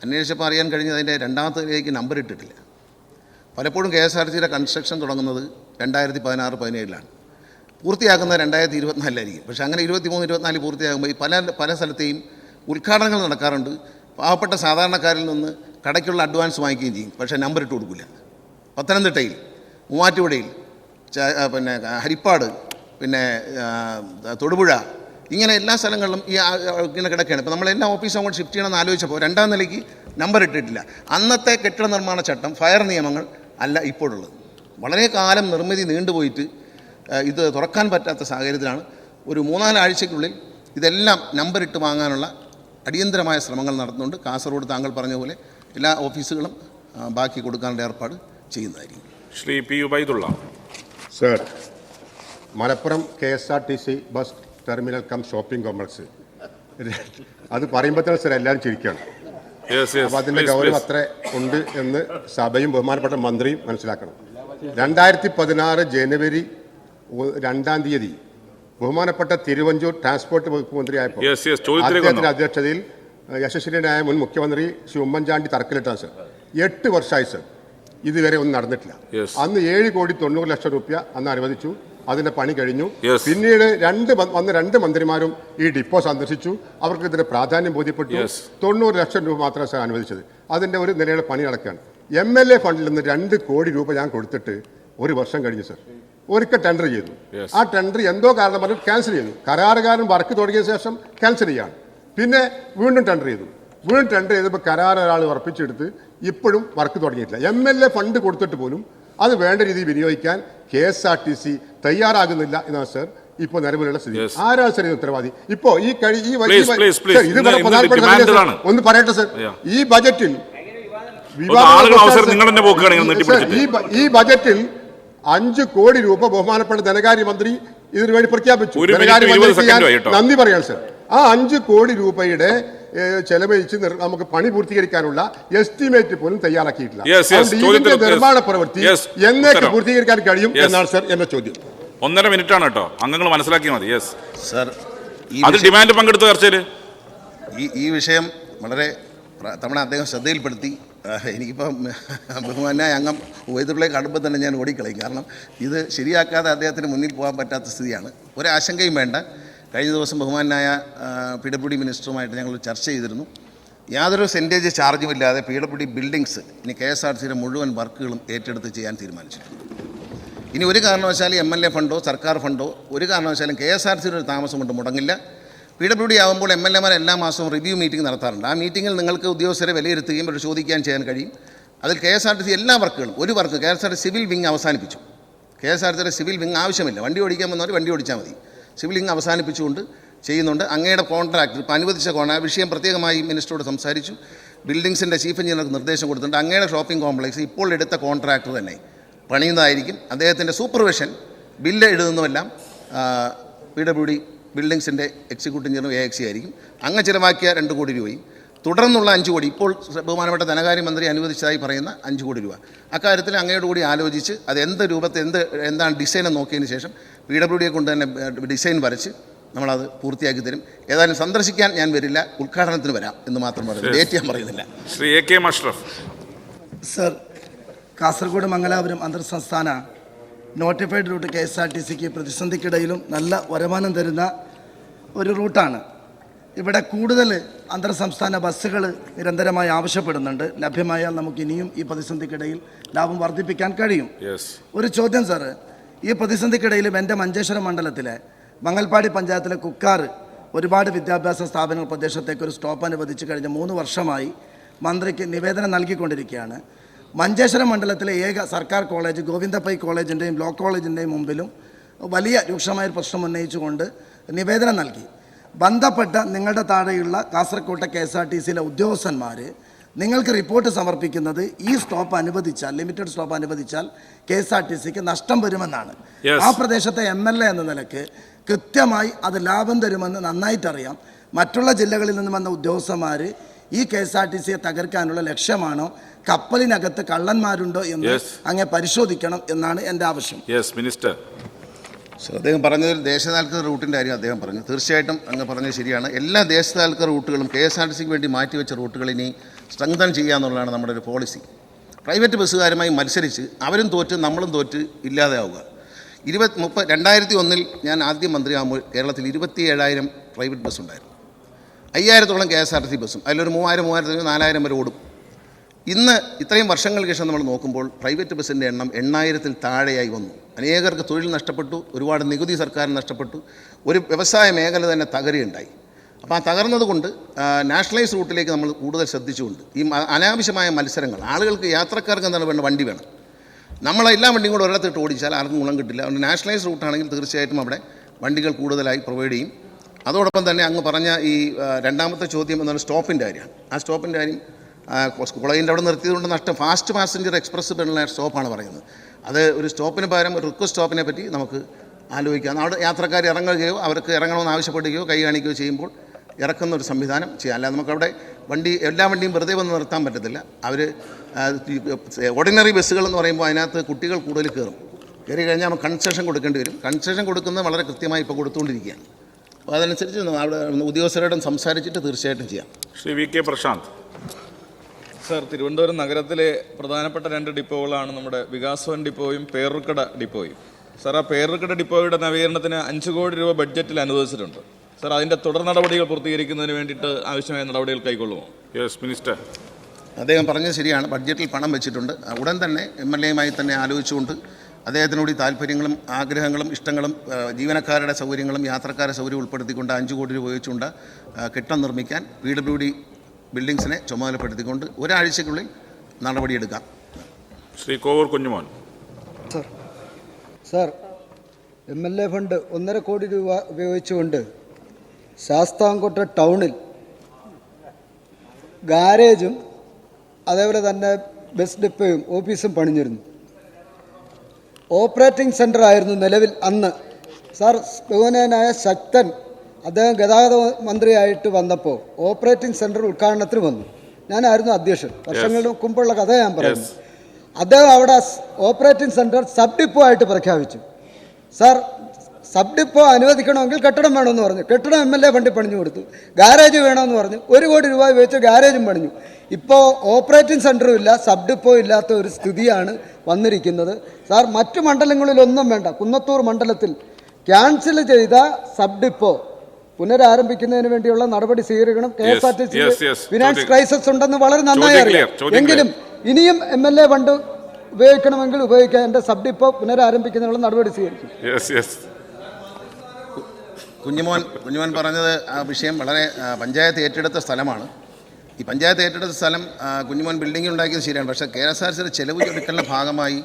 അന്വേഷിച്ചപ്പോൾ അറിയാൻ കഴിഞ്ഞത് അതിന്റെ രണ്ടാമത്തേക്ക് നമ്പർ ഇട്ടിട്ടില്ല. പലപ്പോഴും കെ എസ് ആർ സിയുടെ കൺസ്ട്രക്ഷൻ തുടങ്ങുന്നത് രണ്ടായിരത്തി പതിനാറ് പതിനേഴിലാണ്. പൂർത്തിയാക്കുന്നത് രണ്ടായിരത്തി ഇരുപത്തിനാലിലായിരിക്കും പക്ഷേ അങ്ങനെ ഇരുപത്തി മൂന്ന് ഇരുപത്തിനാല് പൂർത്തിയാകുമ്പോൾ ഈ പല പല സ്ഥലത്തെയും ഉദ്ഘാടനങ്ങൾ നടക്കാറുണ്ട്. പാവപ്പെട്ട സാധാരണക്കാരിൽ നിന്ന് കടയ്ക്കുള്ള അഡ്വാൻസ് വാങ്ങിക്കുകയും ചെയ്യും. പക്ഷേ നമ്പർ ഇട്ട് കൊടുക്കില്ല. പത്തനംതിട്ടയിൽ മൂവാറ്റുപുഴയിൽ പിന്നെ ഹരിപ്പാട് പിന്നെ തൊടുപുഴ ഇങ്ങനെ എല്ലാ സ്ഥലങ്ങളിലും ഈ ഇങ്ങനെ കിടക്കുകയാണ്. ഇപ്പോൾ നമ്മളെല്ലാ ഓഫീസും അങ്ങോട്ട് ഷിഫ്റ്റ് ചെയ്യണമെന്ന് ആലോചിച്ചപ്പോൾ രണ്ടാം നിലയ്ക്ക് നമ്പർ ഇട്ടിട്ടില്ല. അന്നത്തെ കെട്ടിട നിർമ്മാണ ചട്ടം ഫയർ നിയമങ്ങൾ അല്ല ഇപ്പോഴുള്ളത്. വളരെ കാലം നിർമ്മിതി നീണ്ടുപോയിട്ട് ഇത് തുറക്കാൻ പറ്റാത്ത സാഹചര്യത്തിലാണ് ഒരു മൂന്നാലാഴ്ചയ്ക്കുള്ളിൽ ഇതെല്ലാം നമ്പർ ഇട്ട് വാങ്ങാനുള്ള അടിയന്തരമായ ശ്രമങ്ങൾ നടത്തുന്നുണ്ട്. കാസർഗോഡ് താങ്കൾ പറഞ്ഞ പോലെ എല്ലാ ഓഫീസുകളും ബാക്കി കൊടുക്കാനുള്ള ഏർപ്പാട് ചെയ്യുന്നതായിരിക്കും. Shri P Ubaidulla sir Malappuram K S R T C bus terminal cum shopping complex അത് പറയുമ്പോൾ തന്നെ സർ എല്ലാവരും ചിരിക്കുകയാണ് അപ്പോൾ അതിന്റെ പ്ലീസ് ഗൗരവം അത്ര ഉണ്ട് എന്ന് സഭയും ബഹുമാനപ്പെട്ട മന്ത്രിയും മനസ്സിലാക്കണം. രണ്ടായിരത്തി പതിനാറ് ജനുവരി രണ്ടാം തീയതി ബഹുമാനപ്പെട്ട തിരുവഞ്ചൂർ ട്രാൻസ്പോർട്ട് വകുപ്പ് മന്ത്രിയായപ്പോൾ അദ്ദേഹത്തിന്റെ അധ്യക്ഷതയിൽ യശസ്വിനായ മുൻ മുഖ്യമന്ത്രി ശ്രീ ഉമ്മൻചാണ്ടി തറക്കിലിട്ടാണ് സർ. എട്ട് വർഷമായി സർ. ഇതുവരെ ഒന്നും നടന്നിട്ടില്ല. അന്ന് ഏഴ് കോടി തൊണ്ണൂറ് ലക്ഷം രൂപ അന്ന് അനുവദിച്ചു. അതിന്റെ പണി കഴിഞ്ഞു. പിന്നീട് രണ്ട് വന്ന രണ്ട് മന്ത്രിമാരും ഈ ഡിപ്പോ സന്ദർശിച്ചു. അവർക്ക് ഇതിന്റെ പ്രാധാന്യം ബോധ്യപ്പെട്ടു. തൊണ്ണൂറ് ലക്ഷം രൂപ മാത്രമേ സാർ അനുവദിച്ചത്. അതിന്റെ ഒരു നിലയുടെ പണി നടക്കുകയാണ്. എം എൽ എ ഫണ്ടിൽ നിന്ന് രണ്ട് കോടി രൂപ ഞാൻ കൊടുത്തിട്ട് ഒരു വർഷം കഴിഞ്ഞു സർ ഒരിക്കൽ ടെൻഡർ ചെയ്തു. ആ ടെൻഡർ എന്തോ കാരണം പറഞ്ഞ് ക്യാൻസൽ ചെയ്തു. കരാറുകാരൻ വർക്ക് തുടങ്ങിയ ശേഷം ക്യാൻസൽ ചെയ്യാണ്. പിന്നെ വീണ്ടും ടെൻഡർ ചെയ്തു. വീണ്ടും ടെൻഡർ ചെയ്തപ്പോൾ കരാർ ഒരാൾ ഉറപ്പിച്ചെടുത്ത് ഇപ്പോഴും വർക്ക് തുടങ്ങിയിട്ടില്ല. എം എൽ എ ഫണ്ട് കൊടുത്തിട്ട് പോലും അത് വേണ്ട രീതിയിൽ വിനിയോഗിക്കാൻ K S R T C തയ്യാറാകുന്നില്ല എന്നാണ് സർ ഇപ്പോൾ നിലവിലുള്ള സ്ഥിതി. ആരാണ് സർ ഇത് ഉത്തരവാദി ഇപ്പോ ഈ കഴി ഈ ഇത് പ്രധാനപ്പെട്ട. ഒന്ന് പറയട്ടെ സർ ഈ ബജറ്റിൽ. ഈ ബജറ്റിൽ അഞ്ച് കോടി രൂപ ബഹുമാനപ്പെട്ട ധനകാര്യമന്ത്രി ഇതിനു വേണ്ടി പ്രഖ്യാപിച്ചു ധനകാര്യ മന്ത്രി ധനകാര്യമന്ത്രിക്ക് ഞാൻ. നന്ദി പറയാണ് സർ ആ അഞ്ച് കോടി രൂപയുടെ ചെലവഴിച്ച് നമുക്ക് പണി പൂർത്തീകരിക്കാനുള്ള എസ്റ്റിമേറ്റ് പോലും തയ്യാറാക്കിയിട്ടില്ല. ഇതിന്റെ. നിർമ്മാണ പ്രവൃത്തി എന്നേക്ക് പൂർത്തീകരിക്കാൻ കഴിയും എന്നാണ് സർ എന്ന ചോദ്യം. ഒന്നര മിനിറ്റ് ആണ് കേട്ടോ. അംഗങ്ങൾ മനസ്സിലാക്കിയാൽ മതി. യെസ് സർ അത് ഡിമാൻഡ് പങ്കെടുത്ത ചർച്ചയിൽ ഈ ഈ വിഷയം വളരെ തവണ അദ്ദേഹം ശ്രദ്ധയിൽപ്പെടുത്തി. എനിക്കിപ്പം ബഹുമാനായ അംഗം ഉയർത്തിപ്പിള്ളേ കാണുമ്പോൾ തന്നെ ഞാൻ ഓടിക്കളയും. കാരണം ഇത് ശരിയാക്കാതെ അദ്ദേഹത്തിന് മുന്നിൽ പോകാൻ പറ്റാത്ത സ്ഥിതിയാണ്. ഒരാശങ്കയും വേണ്ട. കഴിഞ്ഞ ദിവസം ബഹുമാനായ പി ഡബ്ല്യു ഡി മിനിസ്റ്ററുമായിട്ട് ഞങ്ങൾ ചർച്ച ചെയ്തിരുന്നു. യാതൊരു സെന്റേജ് ചാർജും ഇല്ലാതെ പി ഡബ്ല്യു ഡി ബിൽഡിങ്സ് ഇനി കെ എസ് ആർ സിയുടെ മുഴുവൻ വർക്കുകളും ഏറ്റെടുത്ത് ചെയ്യാൻ തീരുമാനിച്ചിട്ടുണ്ട്. ഇനി ഒരു കാരണവശാലും എം എൽ എ ഫണ്ടോ സർക്കാർ ഫണ്ടോ ഒരു കാരണവശാലും കെ എസ് ആർ സിയുടെ ഒരു താമസം കൊണ്ട് മുടങ്ങില്ല. പി ഡബ്ല്യു ഡി ആകുമ്പോൾ എം എൽ എമാർ എല്ലാ മാസവും റിവ്യൂ മീറ്റിംഗ് നടത്താറുണ്ട്. ആ മീറ്റിങ്ങിൽ നിങ്ങൾക്ക് ഉദ്യോഗസ്ഥരെ വിലയിരുത്തുകയും ഒരു ചോദിക്കാൻ ചെയ്യാൻ കഴിയും. അതിൽ K S R T C എല്ലാ വർക്കുകളും ഒരു work K S R T civil wing അവസാനിപ്പിച്ചു. കെ എസ് ആർ ടിയുടെ സിവിൽ വിങ് ആവശ്യമില്ല. വണ്ടി ഓടിക്കാൻ വന്നവർ വണ്ടി ഓടിച്ചാൽ മതി. വിങ് അവസാനിപ്പിച്ചുകൊണ്ട് ചെയ്യുന്നുണ്ട്. അങ്ങയുടെ കോൺട്രാക്ട് ഇപ്പോൾ അനുവദിച്ച കോണ വിഷയം പ്രത്യേകമായി മിനിസ്റ്ററോട് സംസാരിച്ചു. ബിൽഡിങ്സിന്റെ ചീഫ് എഞ്ചിനീയർക്ക് നിർദ്ദേശം കൊടുത്തിട്ടുണ്ട്. അങ്ങയുടെ ഷോപ്പിംഗ് കോംപ്ലക്സ് ഇപ്പോൾ എടുത്ത കോൺട്രാക്ടർ തന്നെ. പണിയുന്നതായിരിക്കും. അദ്ദേഹത്തിന്റെ സൂപ്പർവിഷൻ ബില്ല് എഴുതുന്നതെല്ലാം പി ഡബ്ല്യു ഡി ബിൽഡിങ്സിന്റെ എക്സിക്യൂട്ടീവ് എഞ്ചിനീയർ എ എക്സി ആയിരിക്കും. അങ്ങ് ചിലവാക്കിയ രണ്ട് കോടി രൂപയും തുടർന്നുള്ള അഞ്ച് കോടി ഇപ്പോൾ ബഹുമാനപ്പെട്ട ധനകാര്യമന്ത്രി അനുവദിച്ചതായി പറയുന്ന അഞ്ച് കോടി രൂപ. അക്കാര്യത്തിൽ അങ്ങയോട് കൂടി ആലോചിച്ച് അത് എന്ത് രൂപത്തിൽ എന്ത് എന്താണ് ഡിസൈൻ എന്ന് നോക്കിയതിന് ശേഷം പി ഡബ്ല്യു ഡിയെ കൊണ്ട് തന്നെ ഡിസൈൻ വരച്ച് നമ്മളത് പൂർത്തിയാക്കി തരും. ഏതായാലും സന്ദർശിക്കാൻ ഞാൻ വരില്ല ഉദ്ഘാടനത്തിന് വരാം എന്ന് മാത്രം പറയുന്നു. ഡേറ്റ് ഞാൻ പറയുന്നില്ല. Shri A K Mashraf sir Kasaragod Mangalapuram അന്തർ സംസ്ഥാന notified route K S R T സിക്ക് പ്രതിസന്ധിക്കിടയിലും നല്ല വരുമാനം തരുന്ന ഒരു റൂട്ടാണ് ഇവിടെ കൂടുതൽ അന്തർ സംസ്ഥാന ബസ്സുകൾ നിരന്തരമായി ആവശ്യപ്പെടുന്നുണ്ട്. ലഭ്യമായാൽ നമുക്ക് ഇനിയും ഈ പ്രതിസന്ധിക്കിടയിൽ ലാഭം വർദ്ധിപ്പിക്കാൻ കഴിയും. ഒരു ചോദ്യം സാറ് ഈ പ്രതിസന്ധിക്കിടയിലും എന്റെ മഞ്ചേശ്വരം മണ്ഡലത്തിലെ മങ്ങൽപ്പാടി പഞ്ചായത്തിലെ കുക്കാർ ഒരുപാട് വിദ്യാഭ്യാസ സ്ഥാപനങ്ങൾ പ്രദേശത്തേക്ക് ഒരു സ്റ്റോപ്പ് അനുവദിച്ച് കഴിഞ്ഞ മൂന്ന് വർഷമായി മന്ത്രിക്ക് നിവേദനം നൽകിക്കൊണ്ടിരിക്കുകയാണ്. മഞ്ചേശ്വരം മണ്ഡലത്തിലെ ഏക സർക്കാർ കോളേജ് ഗോവിന്ദപ്പൈ കോളേജിന്റെയും ലോ കോളേജിന്റെയും മുമ്പിലും വലിയ രൂക്ഷമായ പ്രശ്നം ഉന്നയിച്ചുകൊണ്ട് നിവേദനം നൽകി. ബന്ധപ്പെട്ട നിങ്ങളുടെ താഴെയുള്ള കാസർകോട്ടെ കെ എസ് ആർ ടി സിയിലെ ഉദ്യോഗസ്ഥന്മാർ നിങ്ങൾക്ക് റിപ്പോർട്ട് സമർപ്പിക്കുന്നത് ഈ സ്റ്റോപ്പ് അനുവദിച്ചാൽ ലിമിറ്റഡ് സ്റ്റോപ്പ് അനുവദിച്ചാൽ കെ എസ് ആർ ടി സിക്ക് നഷ്ടം വരുമെന്നാണ്. ആ പ്രദേശത്തെ എം എൽ എ എന്ന നിലയ്ക്ക് കൃത്യമായി അത് ലാഭം തരുമെന്ന് നന്നായിട്ടറിയാം. മറ്റുള്ള ജില്ലകളിൽ നിന്ന് വന്ന ഉദ്യോഗസ്ഥന്മാർ ഈ കെ എസ് ആർ ടി സിയെ തകർക്കാനുള്ള ലക്ഷ്യമാണോ? കപ്പലിനകത്ത് കള്ളന്മാരുണ്ടോ എന്ന് അങ്ങനെ പരിശോധിക്കണം എന്നാണ് എന്റെ ആവശ്യം. മിനിസ്റ്റർ സോ അദ്ദേഹം പറഞ്ഞതിൽ ദേശതാൽക്കൃത റൂട്ടിന്റെ കാര്യം അദ്ദേഹം പറഞ്ഞു. തീർച്ചയായിട്ടും അങ്ങ് പറഞ്ഞത് ശരിയാണ്. എല്ലാ ദേശതാൽക്കൃത റൂട്ടുകളും കെ എസ് ആർ ടി സിക്ക് വേണ്ടി മാറ്റിവെച്ച റൂട്ടുകൾ ഇനി സ്ട്രെങ്തൻ ചെയ്യുക എന്നുള്ളതാണ് നമ്മുടെ ഒരു പോളിസി പ്രൈവറ്റ് ബസ്സുകാരുമായി മത്സരിച്ച് അവരും തോറ്റ് നമ്മളും തോറ്റ് ഇല്ലാതെയാവുക. ഇരുപത് മുപ്പത് രണ്ടായിരത്തി ഒന്നിൽ ഞാൻ ആദ്യം മന്ത്രിയാകുമ്പോൾ കേരളത്തിൽ ഇരുപത്തി ഏഴായിരം പ്രൈവറ്റ് ബസ്സുണ്ടായിരുന്നു. അയ്യായിരത്തോളം K S R T C ബസ്സും. അതിലൊരു മൂവായിരം മൂവായിരത്തി നാലായിരം വരെ ഓടും. ഇന്ന് ഇത്രയും വർഷങ്ങൾക്ക് ശേഷം നമ്മൾ നോക്കുമ്പോൾ പ്രൈവറ്റ് ബസ്സിന്റെ എണ്ണം എണ്ണായിരത്തിൽ താഴെയായി വന്നു. അനേകർക്ക് തൊഴിൽ നഷ്ടപ്പെട്ടു ഒരുപാട് നികുതി സർക്കാരിന് നഷ്ടപ്പെട്ടു ഒരു വ്യവസായ മേഖല തന്നെ തകരുകയുണ്ടായി. അപ്പോൾ ആ തകർന്നതുകൊണ്ട് നാഷണലൈസ് റൂട്ടിലേക്ക് നമ്മൾ കൂടുതൽ ശ്രദ്ധിച്ചുകൊണ്ട് ഈ അനാവശ്യമായ മത്സരങ്ങൾ ആളുകൾക്ക് യാത്രക്കാർക്ക് എന്താണ് വേണ്ട വണ്ടി വേണം. നമ്മളെ എല്ലാ വണ്ടിയും കൂടെ ഒരിടത്തിട്ട് ഓടിച്ചാൽ ആർക്കും ഗുണം കിട്ടില്ല. അതുകൊണ്ട് നാഷണലൈസ് റൂട്ടാണെങ്കിൽ തീർച്ചയായിട്ടും അവിടെ വണ്ടികൾ കൂടുതലായി പ്രൊവൈഡ് ചെയ്യും. അതോടൊപ്പം തന്നെ അങ്ങ് പറഞ്ഞ ഈ രണ്ടാമത്തെ ചോദ്യം എന്താണ്? സ്റ്റോപ്പിന്റെ കാര്യമാണ്. ആ സ്റ്റോപ്പിന്റെ കാര്യം കുളയിന്റെ അവിടെ നിർത്തിയതുകൊണ്ട് നഷ്ടം. ഫാസ്റ്റ് പാസഞ്ചർ എക്സ്പ്രസ് എന്നുള്ള സ്റ്റോപ്പാണ് പറയുന്നത്. അത് ഒരു സ്റ്റോപ്പിന് പകരം ഒരു റിക്വസ്റ്റ് സ്റ്റോപ്പിനെ പറ്റി നമുക്ക് ആലോചിക്കാം. അവിടെ യാത്രക്കാർ ഇറങ്ങുകയോ അവർക്ക് ഇറങ്ങണമെന്ന് ആവശ്യപ്പെടുകയോ കൈ കാണിക്കുകയോ ചെയ്യുമ്പോൾ ഇറക്കുന്ന ഒരു സംവിധാനം ചെയ്യാം. അല്ലാതെ നമുക്കവിടെ വണ്ടി എല്ലാ വണ്ടിയും വെറുതെ വന്ന് നിർത്താൻ പറ്റത്തില്ല. അവർ ഓർഡിനറി ബസ്സുകൾ എന്ന് പറയുമ്പോൾ അതിനകത്ത് കുട്ടികൾ കൂടുതൽ കയറും. കയറി കഴിഞ്ഞാൽ നമുക്ക് കൺസെഷൻ കൊടുക്കേണ്ടി വരും. കൺസെഷൻ കൊടുക്കുന്നത് വളരെ കൃത്യമായി ഇപ്പോൾ കൊടുത്തുകൊണ്ടിരിക്കുകയാണ്. അപ്പോൾ അതനുസരിച്ച് അവിടെ ഉദ്യോഗസ്ഥരോടും സംസാരിച്ചിട്ട് തീർച്ചയായിട്ടും ചെയ്യാം. Shri V K Prashanth. Sir Thiruvananthapuram നഗരത്തിലെ പ്രധാനപ്പെട്ട രണ്ട് ഡിപ്പോകളാണ് നമ്മുടെ വികാസവൻ ഡിപ്പോയും പേറുക്കട ഡിപ്പോയും. സർ ആ പേറുക്കട ഡിപ്പോയുടെ നവീകരണത്തിന് അഞ്ച് കോടി രൂപ ബഡ്ജറ്റിൽ അനുവദിച്ചിട്ടുണ്ട്. സർ അതിന്റെ തുടർ നടപടികൾ പൂർത്തീകരിക്കുന്നതിന് വേണ്ടിയിട്ട് ആവശ്യമായ നടപടികൾ കൈക്കൊള്ളുമോ? യെസ് മിനിസ്റ്റർ അദ്ദേഹം പറഞ്ഞത് ശരിയാണ്. ബഡ്ജറ്റിൽ പണം വെച്ചിട്ടുണ്ട്. ഉടൻ തന്നെ എം എൽ എയുമായി തന്നെ ആലോചിച്ചുകൊണ്ട് അദ്ദേഹത്തിനോട് ഈ താല്പര്യങ്ങളും ആഗ്രഹങ്ങളും ഇഷ്ടങ്ങളും ജീവനക്കാരുടെ സൗകര്യങ്ങളും യാത്രക്കാരുടെ സൗകര്യം ഉൾപ്പെടുത്തിക്കൊണ്ട് അഞ്ച് കോടി രൂപ ഉപയോഗിച്ചുകൊണ്ട് കെട്ടം കെട്ടിടം നിർമ്മിക്കാൻ പി ഡബ്ല്യു ഡി ബിൽഡിങ്സിനെ ചുമതലപ്പെടുത്തിക്കൊണ്ട് ഒരാഴ്ചയ്ക്കുള്ളിൽ നടപടിയെടുക്കാം. Shri Kovoor Kunjumon. Sir M L A fund ഒന്നര കോടി രൂപ ഉപയോഗിച്ചുകൊണ്ട് ശാസ്താംകോട്ട ടൗണിൽ ഗാരേജും അതേപോലെ തന്നെ ബസ് ഡിപ്പോയും ഓഫീസും പണിഞ്ഞിരുന്നു. ഓപ്പറേറ്റിംഗ് സെന്റർ ആയിരുന്നു നിലവിൽ അന്ന്. സാർ ബഹുമാനായ ശക്തൻ അദ്ദേഹം ഗതാഗത മന്ത്രിയായിട്ട് വന്നപ്പോൾ ഓപ്പറേറ്റിംഗ് സെന്റർ ഉദ്ഘാടനത്തിന് വന്നു. ഞാനായിരുന്നു അധ്യക്ഷൻ. വർഷങ്ങൾക്ക് മുമ്പുള്ള കഥ ഞാൻ പറയുന്നു. അദ്ദേഹം അവിടെ ഓപ്പറേറ്റിംഗ് സെന്റർ സബ് ഡിപ്പോ ആയിട്ട് പ്രഖ്യാപിച്ചു. സാർ സബ് ഡിപ്പോ അനുവദിക്കണമെങ്കിൽ കെട്ടിടം വേണമെന്ന് പറഞ്ഞു. കെട്ടിടം എം എൽ എ ഫണ്ടിൽ പണിഞ്ഞു കൊടുത്തു. ഗാരേജ് വേണമെന്ന് പറഞ്ഞു. ഒരു കോടി രൂപ വെച്ച് ഗാരേജും പണിഞ്ഞു. ഇപ്പോൾ ഓപ്പറേറ്റിംഗ് സെന്ററും ഇല്ല സബ് ഡിപ്പോ ഇല്ലാത്ത ഒരു സ്ഥിതിയാണ് വന്നിരിക്കുന്നത്. സാർ മറ്റു മണ്ഡലങ്ങളിലൊന്നും വേണ്ട. കുന്നത്തൂർ മണ്ഡലത്തിൽ ക്യാൻസൽ ചെയ്ത സബ് ഡിപ്പോ പുനരാരംഭിക്കുന്നതിന് വേണ്ടിയുള്ള നടപടി സ്വീകരിക്കണം. K S R T yes. Finance crisis ഉണ്ടെന്ന് വളരെ നന്നായി അറിയാം. എങ്കിലും ഇനിയും എം എൽ എ ഫണ്ട് ഉപയോഗിക്കണമെങ്കിൽ ഉപയോഗിക്കാൻ എന്റെ സബ് ഡിപ്പോ പുനരാരംഭിക്കുന്നതിനുള്ള നടപടി സ്വീകരിക്കും. യെസ് യെസ് കുഞ്ഞുമോൻ കുഞ്ഞുമോൻ പറഞ്ഞത് ആ വിഷയം വളരെ പഞ്ചായത്ത് ഏറ്റെടുത്ത സ്ഥലമാണ്. ഈ പഞ്ചായത്ത് ഏറ്റെടുത്ത സ്ഥലം കുഞ്ഞുമോൻ ബിൽഡിംഗ് ഉണ്ടാക്കിയത് ശരിയാണ്. പക്ഷേ കെ എസ് ആർ സിയുടെ ചെലവ് ചുരുക്കലിന്റെ ഭാഗമായി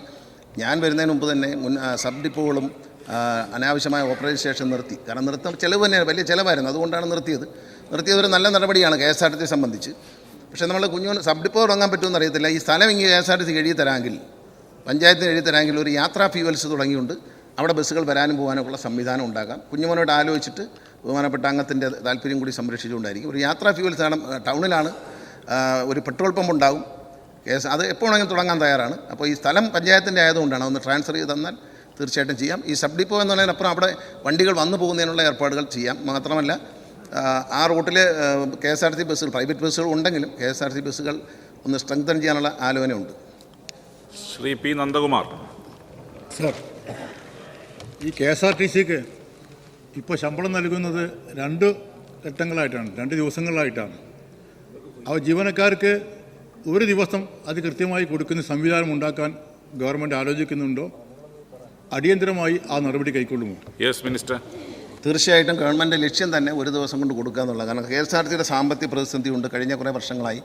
ഞാൻ വരുന്നതിന് മുമ്പ് തന്നെ മുൻ സബ് ഡിപ്പോകളും അനാവശ്യമായ ഓപ്പറേഷൻ സ്റ്റേഷൻ നിർത്തി. കാരണം നൃത്തം ചിലവ് തന്നെ വലിയ ചിലവായിരുന്നു. അതുകൊണ്ടാണ് നിർത്തിയത്. നിർത്തിയത് ഒരു നല്ല നടപടിയാണ് K S R T C സംബന്ധിച്ച്. പക്ഷേ നമ്മൾ കുഞ്ഞുമോൻ സബ് ഡിപ്പോ തുടങ്ങാൻ പറ്റുമെന്ന് അറിയത്തില്ല. ഈ സ്ഥലം ഇങ്ങനെ K S R T C എഴുതി തരാമെങ്കിൽ പഞ്ചായത്തിന് എഴുതി തരാമെങ്കിൽ ഒരു യാത്രാ ഫ്യൂവൽസ് തുടങ്ങിയുണ്ട്. അവിടെ ബസ്സുകൾ വരാനും പോകാനും സംവിധാനം ഉണ്ടാക്കാം കുഞ്ഞുമോനോട് ആലോചിച്ചിട്ട് ബഹുമാനപ്പെട്ട അംഗത്തിന്റെ താല്പര്യം കൂടി സംരക്ഷിച്ചുകൊണ്ടായിരിക്കും. ഒരു യാത്രാ ഫ്യൂവൽസ് ആണ് ടൗണിലാണ് ഒരു പെട്രോൾ പമ്പ് ഉണ്ടാകും കേസ് അത് എപ്പോഴാണെങ്കിലും തുടങ്ങാൻ തയ്യാറാണ്. അപ്പോൾ ഈ സ്ഥലം പഞ്ചായത്തിന്റെ ആയതുകൊണ്ടാണ് ഒന്ന് ട്രാൻസ്ഫർ ചെയ്ത് തന്നാൽ തീർച്ചയായിട്ടും ചെയ്യാം. ഈ സബ് ഡിപ്പോ എന്നുള്ളതിനപ്പുറം അവിടെ വണ്ടികൾ വന്നു പോകുന്നതിനുള്ള ഏർപ്പാടുകൾ ചെയ്യാം. മാത്രമല്ല ആ, ആ റൂട്ടിൽ കെ എസ് ആർ ടി ബസ്സുകൾ പ്രൈവറ്റ് ബസ്സുകൾ ഉണ്ടെങ്കിലും കെ എസ് ആർ ടി ബസ്സുകൾ ഒന്ന് സ്ട്രെങ്തൻ ചെയ്യാനുള്ള ആലോചനയുണ്ട്. ശ്രീ പി നന്ദകുമാർ. സർ ഈ കെ എസ് ആർ ടി സിക്ക് ഇപ്പോൾ ശമ്പളം നൽകുന്നത് രണ്ട് ഘട്ടങ്ങളായിട്ടാണ് രണ്ട് ദിവസങ്ങളിലായിട്ടാണ് അവ ജീവനക്കാർക്ക് ഒരു ദിവസം അത് കൃത്യമായി കൊടുക്കുന്ന സംവിധാനം ഉണ്ടാക്കാൻ ഗവൺമെന്റ് ആലോചിക്കുന്നുണ്ടോ? അടിയന്തരമായി ആ നടപടി കൈക്കൊള്ളുമോ? യെസ് മിനിസ്റ്റർ തീർച്ചയായിട്ടും ഗവൺമെന്റ് ലക്ഷ്യം തന്നെ ഒരു ദിവസം കൊണ്ട് കൊടുക്കുക എന്നുള്ളത് കാരണം കെ എസ് ആർ ടിയുടെ സാമ്പത്തിക പ്രതിസന്ധി ഉണ്ട്. കഴിഞ്ഞ കുറേ വർഷങ്ങളായി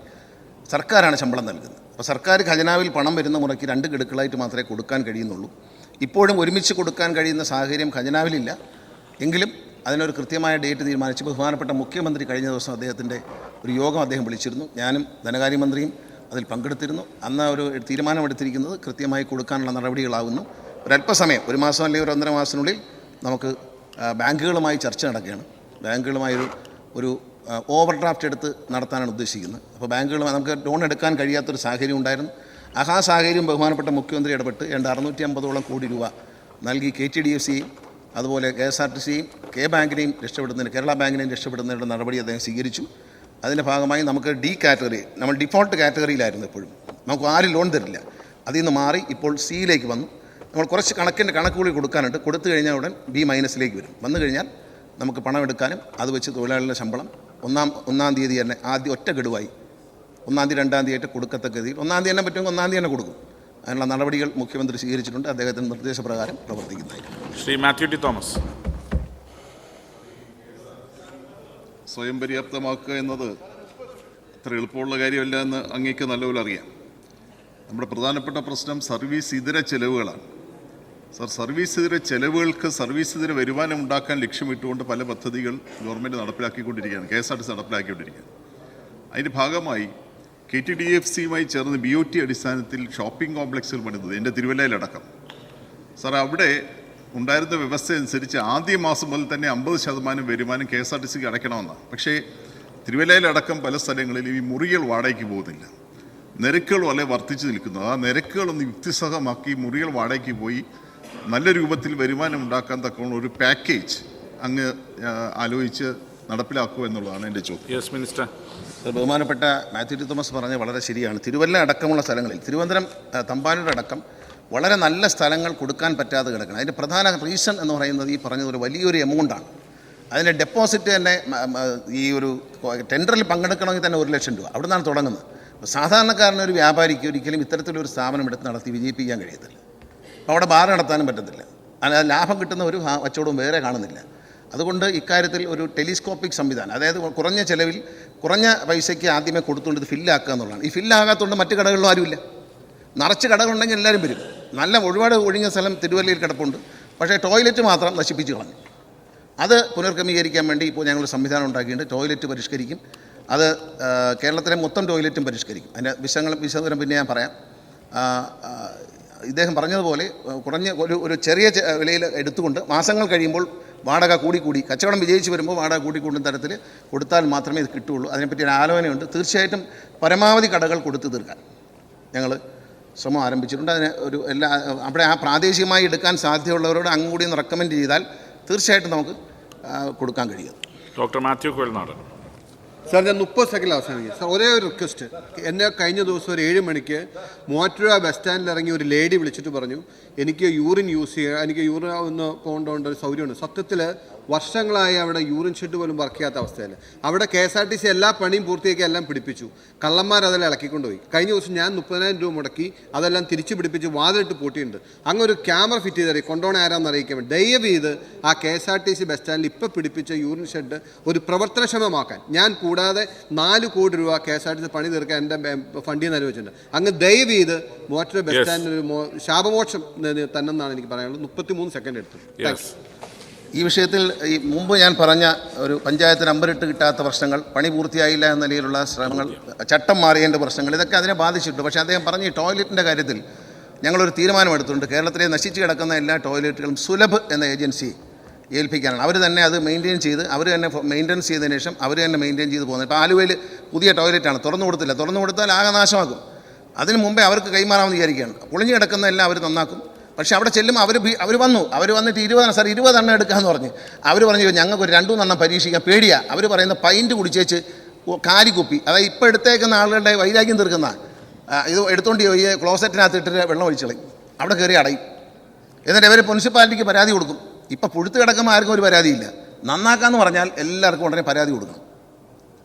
സർക്കാരാണ് ശമ്പളം നൽകുന്നത്. അപ്പോൾ സർക്കാർ ഖജനാവിൽ പണം വരുന്ന മുറയ്ക്ക് രണ്ട് ഗഡുക്കളായിട്ട് മാത്രമേ കൊടുക്കാൻ കഴിയുന്നുള്ളൂ. ഇപ്പോഴും ഒരുമിച്ച് കൊടുക്കാൻ കഴിയുന്ന സാഹചര്യം ഖജനാവിലില്ല. എങ്കിലും അതിനൊരു കൃത്യമായ ഡേറ്റ് തീരുമാനിച്ച്. ബഹുമാനപ്പെട്ട മുഖ്യമന്ത്രി കഴിഞ്ഞ ദിവസം അദ്ദേഹത്തിന്റെ ഒരു യോഗം അദ്ദേഹം വിളിച്ചിരുന്നു. ഞാനും ധനകാര്യമന്ത്രിയും അതിൽ പങ്കെടുത്തിരുന്നു. അന്ന് ഒരു തീരുമാനമെടുത്തിരിക്കുന്നത് കൃത്യമായി കൊടുക്കാനുള്ള നടപടികളാകുന്നു ഒരല്പസമയം ഒരു മാസം അല്ലെങ്കിൽ ഒരു ഒന്നര മാസത്തിനുള്ളിൽ നമുക്ക് ബാങ്കുകളുമായി ചർച്ച നടക്കുകയാണ്. ബാങ്കുകളുമായി ഒരു ഓവർ ഡ്രാഫ്റ്റ് എടുത്ത് നടത്താനാണ് ഉദ്ദേശിക്കുന്നത്. അപ്പോൾ ബാങ്കുകളുമായി നമുക്ക് ലോൺ എടുക്കാൻ കഴിയാത്തൊരു സാഹചര്യം ഉണ്ടായിരുന്നു. ആ സാഹചര്യം ബഹുമാനപ്പെട്ട മുഖ്യമന്ത്രി ഇടപെട്ട് രണ്ട് അറുന്നൂറ്റി അമ്പതോളം കോടി രൂപ നൽകി കെ ടി ഡി എഫ് സിയും അതുപോലെ കെ എസ് ആർ ടി സിയും കെ ബാങ്കിനെയും രക്ഷപ്പെടുന്നതിന് കേരള ബാങ്കിനെയും രക്ഷപ്പെടുന്നതിനുള്ള നടപടി അദ്ദേഹം സ്വീകരിച്ചു. അതിന്റെ ഭാഗമായി നമുക്ക് ഡി കാറ്റഗറി നമ്മൾ ഡിഫോൾട്ട് കാറ്റഗറിയിലായിരുന്നു എപ്പോഴും. നമുക്ക് ആരും ലോൺ തരില്ല. അതിൽ നിന്ന് മാറി ഇപ്പോൾ സിയിലേക്ക് വന്നു. നമ്മൾ കുറച്ച് കണക്കിന്റെ കണക്കുകൂടി കൊടുക്കാനുണ്ട്. കൊടുത്തു കഴിഞ്ഞാൽ ഉടൻ ബി മൈനസിലേക്ക് വരും. വന്നു കഴിഞ്ഞാൽ നമുക്ക് പണം എടുക്കാനും അത് വെച്ച് തൊഴിലാളികളുടെ ശമ്പളം ഒന്നാം ഒന്നാം തീയതി തന്നെ ആദ്യം ഒറ്റ ഗഡുവായി. ഒന്നാം തീയതി രണ്ടാം തീയതി ആയിട്ട് കൊടുക്കത്തക്ക രീതിയിൽ ഒന്നാം തീയതി തന്നെ പറ്റുമെങ്കിൽ ഒന്നാം തീയതി തന്നെ കൊടുക്കും. അതിനുള്ള നടപടികൾ മുഖ്യമന്ത്രി സ്വീകരിച്ചിട്ടുണ്ട്. അദ്ദേഹത്തിന്റെ നിർദ്ദേശപ്രകാരം പ്രവർത്തിക്കുന്നതായിരിക്കും. ശ്രീ മാത്യു ടി തോമസ്. സ്വയം പര്യാപ്തമാക്കുക എന്നത് അത്ര എളുപ്പമുള്ള കാര്യമല്ല എന്ന് അങ്ങേക്ക് നല്ലപോലെ അറിയാം. നമ്മുടെ പ്രധാനപ്പെട്ട പ്രശ്നം സർവീസ് ഇതര ചെലവുകളാണ്. സർ സർവീസ് ഇതര ചെലവുകൾക്ക് സർവീസ് ഇതര വരുമാനം ഉണ്ടാക്കാൻ ലക്ഷ്യമിട്ടുകൊണ്ട് പല പദ്ധതികൾ government നടപ്പിലാക്കിക്കൊണ്ടിരിക്കുകയാണ് K S R T C നടപ്പിലാക്കിക്കൊണ്ടിരിക്കുകയാണ്. അതിന്റെ ഭാഗമായി കെ ടി ഡി എഫ് സിയുമായി ചേർന്ന് ബി ഒ ടി അടിസ്ഥാനത്തിൽ ഷോപ്പിംഗ് കോംപ്ലക്സുകൾ പണിതത് എന്റെ തിരുവല്ലയിലടക്കം. സാർ അവിടെ ഉണ്ടായിരുന്ന വ്യവസ്ഥ അനുസരിച്ച് ആദ്യ മാസം മുതൽ തന്നെ അമ്പത് ശതമാനം വരുമാനം കെ എസ് ആർ ടി സിക്ക് അടയ്ക്കണമെന്നാണ്. പക്ഷേ തിരുവല്ലയിലടക്കം പല സ്ഥലങ്ങളിലും ഈ മുറികൾ വാടകയ്ക്ക് പോകുന്നില്ല. നിരക്കുകൾ വളരെ വർദ്ധിച്ചു നിൽക്കുന്നത് ആ നിരക്കുകളൊന്ന് യുക്തിസഹമാക്കി മുറികൾ വാടകയ്ക്ക് പോയി നല്ല രൂപത്തിൽ വരുമാനം ഉണ്ടാക്കാൻ തക്കവണ്ണം ഒരു പാക്കേജ് അങ്ങ് ആലോചിച്ച് നടപ്പിലാക്കുക എന്നുള്ളതാണ് എന്റെ ചോദ്യം. യെസ് മിനിസ്റ്റർ ബഹുമാനപ്പെട്ട മാത്യു ടി തോമസ് പറഞ്ഞ വളരെ ശരിയാണ്. തിരുവല്ല അടക്കമുള്ള സ്ഥലങ്ങളിൽ തിരുവനന്തപുരം തമ്പാനൂർ അടക്കം വളരെ നല്ല സ്ഥലങ്ങൾ കൊടുക്കാൻ പറ്റാതെ കിടക്കണം. അതിന്റെ പ്രധാന റീസൺ എന്ന് പറയുന്നത് ഈ പറഞ്ഞതൊരു വലിയൊരു എമൗണ്ടാണ് അതിന്റെ ഡെപ്പോസിറ്റ് തന്നെ ഈ ഒരു ടെൻഡറിൽ പങ്കെടുക്കണമെങ്കിൽ തന്നെ ഒരു ലക്ഷം രൂപ. അവിടെ നിന്നാണ് തുടങ്ങുന്നത്. സാധാരണക്കാരനൊരു വ്യാപാരിക്ക് ഒരിക്കലും ഇത്തരത്തിലൊരു സ്ഥാപനം എടുത്ത് നടത്തി വിജയിപ്പിക്കാൻ കഴിയത്തില്ല. അപ്പോൾ അവിടെ ബാർ നടത്താനും പറ്റത്തില്ല. അല്ല ലാഭം കിട്ടുന്ന ഒരു കച്ചവടവും വേറെ കാണുന്നില്ല. അതുകൊണ്ട് ഇക്കാര്യത്തിൽ ഒരു ടെലിസ്കോപ്പിക് സംവിധാനം അതായത് കുറഞ്ഞ ചിലവിൽ കുറഞ്ഞ പൈസയ്ക്ക് ആദ്യമേ കൊടുത്തുകൊണ്ട് ഇത് ഫില്ലാക്കുക എന്നുള്ളതാണ്. ഈ ഫില്ലാകാത്തതുകൊണ്ട് മറ്റ് കടകളിലും ആരുമില്ല. നിറച്ച് കടകളുണ്ടെങ്കിൽ എല്ലാവരും വരും. നല്ല ഒരുപാട് ഒഴിഞ്ഞ സ്ഥലം തിരുവല്ലയിൽ കിടപ്പുണ്ട്. പക്ഷേ ടോയ്ലറ്റ് മാത്രം നശിപ്പിച്ച് കളഞ്ഞു. അത് പുനർക്രമീകരിക്കാൻ വേണ്ടി ഇപ്പോൾ ഞങ്ങൾ സംവിധാനം ഉണ്ടാക്കിയിട്ടുണ്ട്. ടോയ്ലറ്റ് പരിഷ്കരിക്കും. അത് കേരളത്തിലെ മൊത്തം ടോയ്ലറ്റും പരിഷ്കരിക്കും. അതിന്റെ വിശദങ്ങളും വിശദം പിന്നെ ഞാൻ പറയാം. ഇദ്ദേഹം പറഞ്ഞതുപോലെ കുറഞ്ഞ ഒരു ഒരു ചെറിയ വിലയിൽ എടുത്തുകൊണ്ട് മാസങ്ങൾ കഴിയുമ്പോൾ വാടക കൂടിക്കൂടി കൂടി കച്ചവടം വിജയിച്ച് വരുമ്പോൾ വാടക കൂടിക്കൂടുന്ന തരത്തിൽ കൊടുത്താൽ മാത്രമേ ഇത് കിട്ടുകയുള്ളൂ. അതിനെപ്പറ്റി ഒരു ആലോചനയുണ്ട്. തീർച്ചയായിട്ടും പരമാവധി കടകൾ കൊടുത്തു തീർക്കാൻ ഞങ്ങൾ ശ്രമം ആരംഭിച്ചിട്ടുണ്ട്. അതിന് ഒരു എല്ലാ അവിടെ ആ പ്രാദേശികമായി എടുക്കാൻ സാധ്യതയുള്ളവരോട് അങ്ങ് ഒന്ന് റെക്കമെൻഡ് ചെയ്താൽ തീർച്ചയായിട്ടും നമുക്ക് കൊടുക്കാൻ കഴിയും. ഡോക്ടർ മാത്യു കുഴൽനാട് സാർ ഞാൻ മുപ്പത് സെക്കൻഡ് അവസാനിക്കും സാർ ഒരേ ഒരു റിക്വസ്റ്റ് എന്നെ കഴിഞ്ഞ ദിവസം ഒരു ഏഴ് മണിക്ക് മൂവാറ്റുപുഴ ബസ് സ്റ്റാൻഡിൽ ഇറങ്ങി ഒരു ലേഡി വിളിച്ചിട്ട് പറഞ്ഞു എനിക്ക് യൂറിൻ യൂസ് ചെയ്യുക എനിക്ക് യൂറിൻ ഒന്ന് പോകേണ്ടതുകൊണ്ട് ഒരു സൗകര്യമുണ്ട്. സത്യത്തിൽ വർഷങ്ങളായി അവിടെ യൂറിൻ ഷെഡ് പോലും വർക്ക് ചെയ്യാത്ത അവസ്ഥയല്ല അവിടെ K S R T C എല്ലാ പണിയും പൂർത്തിയാക്കി എല്ലാം പിടിപ്പിച്ചു. കള്ളന്മാർ അതെല്ലാം ഇളക്കിക്കൊണ്ടുപോയി. കഴിഞ്ഞ ദിവസം ഞാൻ മുപ്പതിനായിരം രൂപ മുടക്കി അതെല്ലാം തിരിച്ചു പിടിപ്പിച്ച് വാതിലിട്ട് പൂട്ടിയിട്ടുണ്ട്. അങ്ങ് ഒരു ക്യാമറ ഫിറ്റ് ചെയ്തറി കൊണ്ടുപോകണ ആരാന്ന് അറിയിക്കാൻ വേണ്ടി. ദയവ് ചെയ്ത് ആ K S R T C bus സ്റ്റാൻഡിൽ ഇപ്പോൾ പിടിപ്പിച്ച യൂറിൻ ഷെഡ് ഒരു പ്രവർത്തനക്ഷമമാക്കാൻ. ഞാൻ കൂടാതെ നാല് കോടി രൂപ K S R T C പണി തീർക്കാൻ എന്റെ ഫണ്ടിൽ നിന്ന് അനുവദിച്ചിട്ടുണ്ട്. അങ്ങ് ദയവ് ചെയ്ത് മൂവാറ്റുപുഴ ബസ്. സ്റ്റാൻഡിൽ ഒരു ശാപമോക്ഷം തന്നെന്നാണ് എനിക്ക് പറയാനുള്ളത്. മുപ്പത്തി മൂന്ന് സെക്കൻഡ് എടുത്തു താങ്ക് യെസ് ഈ വിഷയത്തിൽ ഈ മുമ്പ് ഞാൻ പറഞ്ഞ ഒരു പഞ്ചായത്ത് നമ്പറിട്ട് കിട്ടാത്ത പ്രശ്നങ്ങൾ പണി പൂർത്തിയായില്ല എന്ന നിലയിലുള്ള ശ്രമങ്ങൾ ചട്ടം മാറിയേണ്ട പ്രശ്നങ്ങൾ ഇതൊക്കെ അതിനെ ബാധിച്ചിട്ടുണ്ട്. പക്ഷേ അദ്ദേഹം പറഞ്ഞ ഈ ടോയ്ലറ്റിന്റെ കാര്യത്തിൽ ഞങ്ങളൊരു തീരുമാനമെടുത്തിട്ടുണ്ട്. കേരളത്തിലെ നശിച്ചു കിടക്കുന്ന എല്ലാ ടോയ്ലറ്റുകളും സുലഭ് എന്ന ഏജൻസി ഏൽപ്പിക്കാനാണ്. അവർ തന്നെ അത് മെയിന്റെയിൻ ചെയ്ത് അവർ തന്നെ മെയിന്റെനൻസ് ചെയ്തതിന് ശേഷം അവർ തന്നെ മെയിന്റെയിൻ ചെയ്ത് പോകുന്നത്. ഇപ്പോൾ ആലുവയിൽ പുതിയ ടോയ്ലറ്റാണ് തുറന്നു കൊടുത്തില്ല. തുറന്നു കൊടുത്താൽ ആകെ നാശമാക്കും അതിന് മുമ്പേ അവർക്ക് കൈമാറാമെന്ന് വിചാരിക്കുകയാണ്. പൊളിഞ്ഞു കിടക്കുന്ന എല്ലാം അവർ നന്നാക്കും. പക്ഷേ അവിടെ ചെല്ലുമ്പോൾ അവർ അവർ വന്നു. അവർ വന്നിട്ട് ഇരുപതെണ്ണം സാർ ഇരുപതെണ്ണം എടുക്കാമെന്ന് പറഞ്ഞ്. അവർ പറഞ്ഞു ഞങ്ങൾക്ക് ഒരു രണ്ടു മൂന്നെണ്ണം പരീക്ഷിക്കാൻ പേടിയാ. അവർ പറയുന്ന പൈന്റ് കുടിച്ചേച്ച് കാരി കുപ്പി. അതായത് ഇപ്പോൾ എടുത്തേക്കുന്ന ആളുകളുടെ വൈരാഗ്യം തീർക്കുന്ന ഇത് എടുത്തുകൊണ്ട് പോയി ക്ലോസറ്റിനകത്ത് ഇട്ടിട്ട് വെള്ളം ഒഴിച്ചളയും അവിടെ കയറി അടയും. എന്നിട്ട് ഇവർ മുനിസിപ്പാലിറ്റിക്ക് പരാതി കൊടുക്കും. ഇപ്പോൾ പുഴുത്ത് കിടക്കുമ്പോൾ ആർക്കും ഒരു പരാതിയില്ല. നന്നാക്കാന്ന് പറഞ്ഞാൽ എല്ലാവർക്കും ഉടനെ പരാതി കൊടുക്കണം.